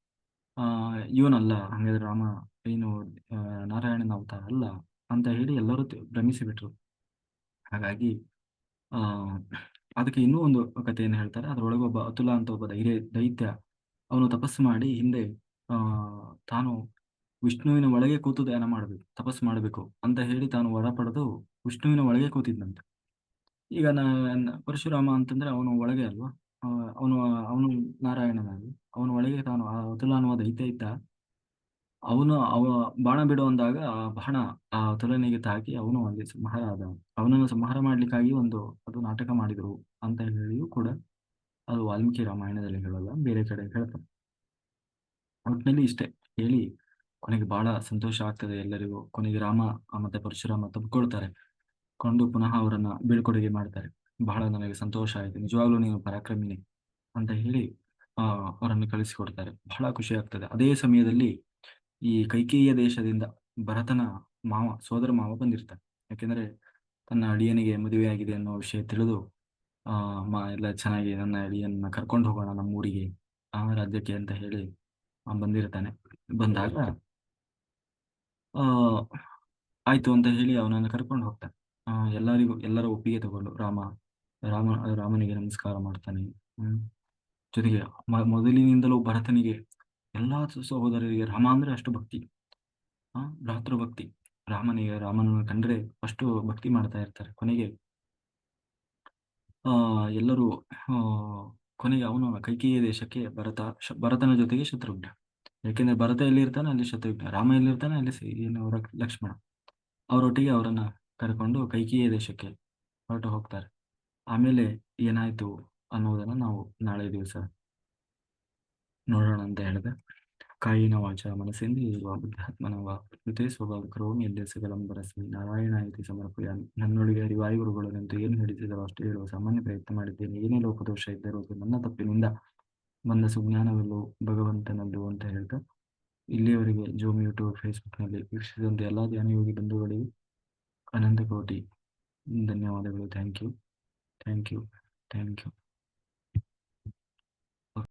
ಆ, ಇವನಲ್ಲ, ಹಂಗಾದ್ರೆ ರಾಮ, ಏನು ನಾರಾಯಣನ ಅವತಾರ ಅಲ್ಲ ಅಂತ ಹೇಳಿ ಎಲ್ಲರೂ ಭ್ರಮಿಸಿ ಭ್ರಮಿಸಿಬಿಟ್ರು. ಹಾಗಾಗಿ, ಆ, ಅದಕ್ಕೆ ಇನ್ನೂ ಒಂದು ಕಥೆಯನ್ನು ಹೇಳ್ತಾರೆ. ಅದರೊಳಗೆ ಒಬ್ಬ ಅತುಲ ಅಂತ ಒಬ್ಬ ಧೈರ್ಯ, ದೈತ್ಯ, ಅವನು ತಪಸ್ಸು ಮಾಡಿ ಹಿಂದೆ, ಆ, ತಾನು ವಿಷ್ಣುವಿನ ಒಳಗೆ ಕೂತು ಧ್ಯಾನ ಮಾಡಬೇಕು, ತಪಸ್ಸು ಮಾಡಬೇಕು ಅಂತ ಹೇಳಿ ತಾನು ವರ ಪಡೆದು ವಿಷ್ಣುವಿನ ಒಳಗೆ ಕೂತಿದ್ದಂತೆ ಈಗ ನಾ, ನ- ಪರಶುರಾಮ ಅಂತಂದ್ರೆ ಅವನು ಒಳಗೆ ಅಲ್ವಾ? ಅವನು ಅವನು ನಾರಾಯಣನಾಗಿ. ಅವನ ಒಳಗೆ ತಾನು ಅತುಲ ಅನ್ನುವ ದೈತ್ಯ ಇದ್ದ. ಅವನು, ಅವ ಬಾಣ ಬಿಡು ಅಂದಾಗ ಆ ಬಾಣ ಆ ತುಲನೆಗೆ ತಾಕಿ ಅವನು ಅಲ್ಲಿ ಸಂಹಾರ ಆದ ಅವನನ್ನು ಸಂಹಾರ ಮಾಡ್ಲಿಕ್ಕಾಗಿ ಒಂದು, ಅದು ನಾಟಕ ಮಾಡಿದ್ರು ಅಂತ ಹೇಳಿಯೂ ಕೂಡ ಅದು ವಾಲ್ಮೀಕಿ ರಾಮಾಯಣದಲ್ಲಿ ಹೇಳಲ್ಲ, ಬೇರೆ ಕಡೆ ಹೇಳ್ತಾರೆ. ಒಟ್ಟಿನಲ್ಲಿ ಇಷ್ಟೇ, ಹೇಳಿ ಕೊನೆಗೆ ಬಹಳ ಸಂತೋಷ ಆಗ್ತದೆ ಎಲ್ಲರಿಗೂ. ಕೊನೆಗೆ ರಾಮ ಮತ್ತೆ ಪರಶುರಾಮ ತಬ್ಕೊಳ್ತಾರೆ ಕೊಂಡು ಪುನಃ ಅವರನ್ನ ಬೀಳ್ಕೊಡುಗೆ ಮಾಡ್ತಾರೆ. ಬಹಳ ನನಗೆ ಸಂತೋಷ ಆಯ್ತು. ನಿಜವಾಗ್ಲೂ ನೀನು ಪರಾಕ್ರಮಿನಿ ಅಂತ ಹೇಳಿ ಆ ಅವರನ್ನು ಕಳಿಸಿಕೊಡ್ತಾರೆ. ಬಹಳ ಖುಷಿ ಆಗ್ತದೆ. ಅದೇ ಸಮಯದಲ್ಲಿ ಈ ಕೈಕೇಯ ದೇಶದಿಂದ ಭರತನ ಮಾವ ಸೋದರ ಮಾವ ಬಂದಿರ್ತಾನೆ ಯಾಕೆಂದ್ರೆ ತನ್ನ ಅಳಿಯನಿಗೆ ಮದುವೆಯಾಗಿದೆ ಅನ್ನೋ ವಿಷಯ ತಿಳಿದು ಆ, ಮಾ ಎಲ್ಲ ಚೆನ್ನಾಗಿ ನನ್ನ ಅಳಿಯನ್ನ ಕರ್ಕೊಂಡು ಹೋಗೋಣ ನಮ್ಮ ಊರಿಗೆ ಆ ರಾಜ್ಯಕ್ಕೆ ಅಂತ ಹೇಳಿ ಬಂದಿರ್ತಾನೆ. ಬಂದಾಗ ಆ, ಆಯ್ತು ಅಂತ ಹೇಳಿ ಅವನನ್ನು ಕರ್ಕೊಂಡು ಹೋಗ್ತಾನೆ. ಎಲ್ಲರಿಗೂ, ಎಲ್ಲರ ಒಪ್ಪಿಗೆ ತಗೊಂಡು ರಾಮ ರಾಮ, ರಾಮನಿಗೆ ನಮಸ್ಕಾರ ಮಾಡ್ತಾನೆ. ಜೊತೆಗೆ ಮೊದಲಿನಿಂದಲೂ ಭರತನಿಗೆ ಎಲ್ಲಾ ಸಹೋದರರಿಗೆ ರಾಮ ಅಂದ್ರೆ ಅಷ್ಟು ಭಕ್ತಿ. ಆ, ಭ್ರಾತೃ ಭಕ್ತಿ. ರಾಮನಿಗೆ ರಾಮನ ಕಂಡ್ರೆ ಅಷ್ಟು ಭಕ್ತಿ ಮಾಡ್ತಾ ಇರ್ತಾರೆ ಕೊನೆಗೆ. ಆ, ಎಲ್ಲರೂ ಕೊನೆಗೆ ಅವನು ಕೈಕೇಯ ದೇಶಕ್ಕೆ ಭರತ ಭರತನ ಜೊತೆಗೆ ಶತ್ರುಘ್ನ. ಯಾಕೆಂದ್ರೆ ಭರತ ಎಲ್ಲಿರ್ತಾನೆ ಅಲ್ಲಿ ಶತ್ರುಘ್ನ. ರಾಮ ಎಲ್ಲಿರ್ತಾನೆ ಅಲ್ಲಿ ಏನು ಅವರ ಲಕ್ಷ್ಮಣ. ಅವರೊಟ್ಟಿಗೆ ಅವರನ್ನ ಕರ್ಕೊಂಡು ಕೈಕೇಯ ದೇಶಕ್ಕೆ ಹೊರಟು ಹೋಗ್ತಾರೆ. ಆಮೇಲೆ ಏನಾಯ್ತು ಅನ್ನೋದನ್ನ ನಾವು ನಾಳೆ ದಿವಸ ನೋಡೋಣ ಅಂತ ಹೇಳಿದೆ. ಕಾಯಿನ ವಾಚ ಮನಸ್ಸಿಂದ ಇರುವ ಬುದ್ಧಾತ್ಮನವ ಕೃತೆ ಸ್ವಭಾವ ಕ್ರೋಮಿ ಬರಸಿ ನಾರಾಯಣ ಇತಿ ಸಮರ್ಪಯಾಮಿ ನನ್ನೊಳಗೆ ಹರಿವಾಯುಗುರುಗಳು ನಿಂತು ಏನು ಹಿಡಿಸಿದರೋ ಅಷ್ಟು ಹೇಳುವ ಸಾಮಾನ್ಯ ಪ್ರಯತ್ನ ಮಾಡಿದ್ದೇನೆ. ಏನೇ ಲೋಪದೋಷ ಇದ್ದರೂ ನನ್ನ ತಪ್ಪಿನಿಂದ ಬಂದ ಸುಜ್ಞಾನವೆಲ್ಲೋ ಭಗವಂತನದ್ದು ಅಂತ ಹೇಳ್ತಾ ಇಲ್ಲಿಯವರೆಗೆ ಜೂಮ್ ಯೂಟ್ಯೂಬ್ ಫೇಸ್ಬುಕ್ನಲ್ಲಿ ವೀಕ್ಷಿಸಿದಂತೆ ಎಲ್ಲ ಧ್ಯಾನಯೋಗಿ ಬಂಧುಗಳಿಗೆ ಅನಂತ ಕೋಟಿ ಧನ್ಯವಾದಗಳು thank you thank you thank you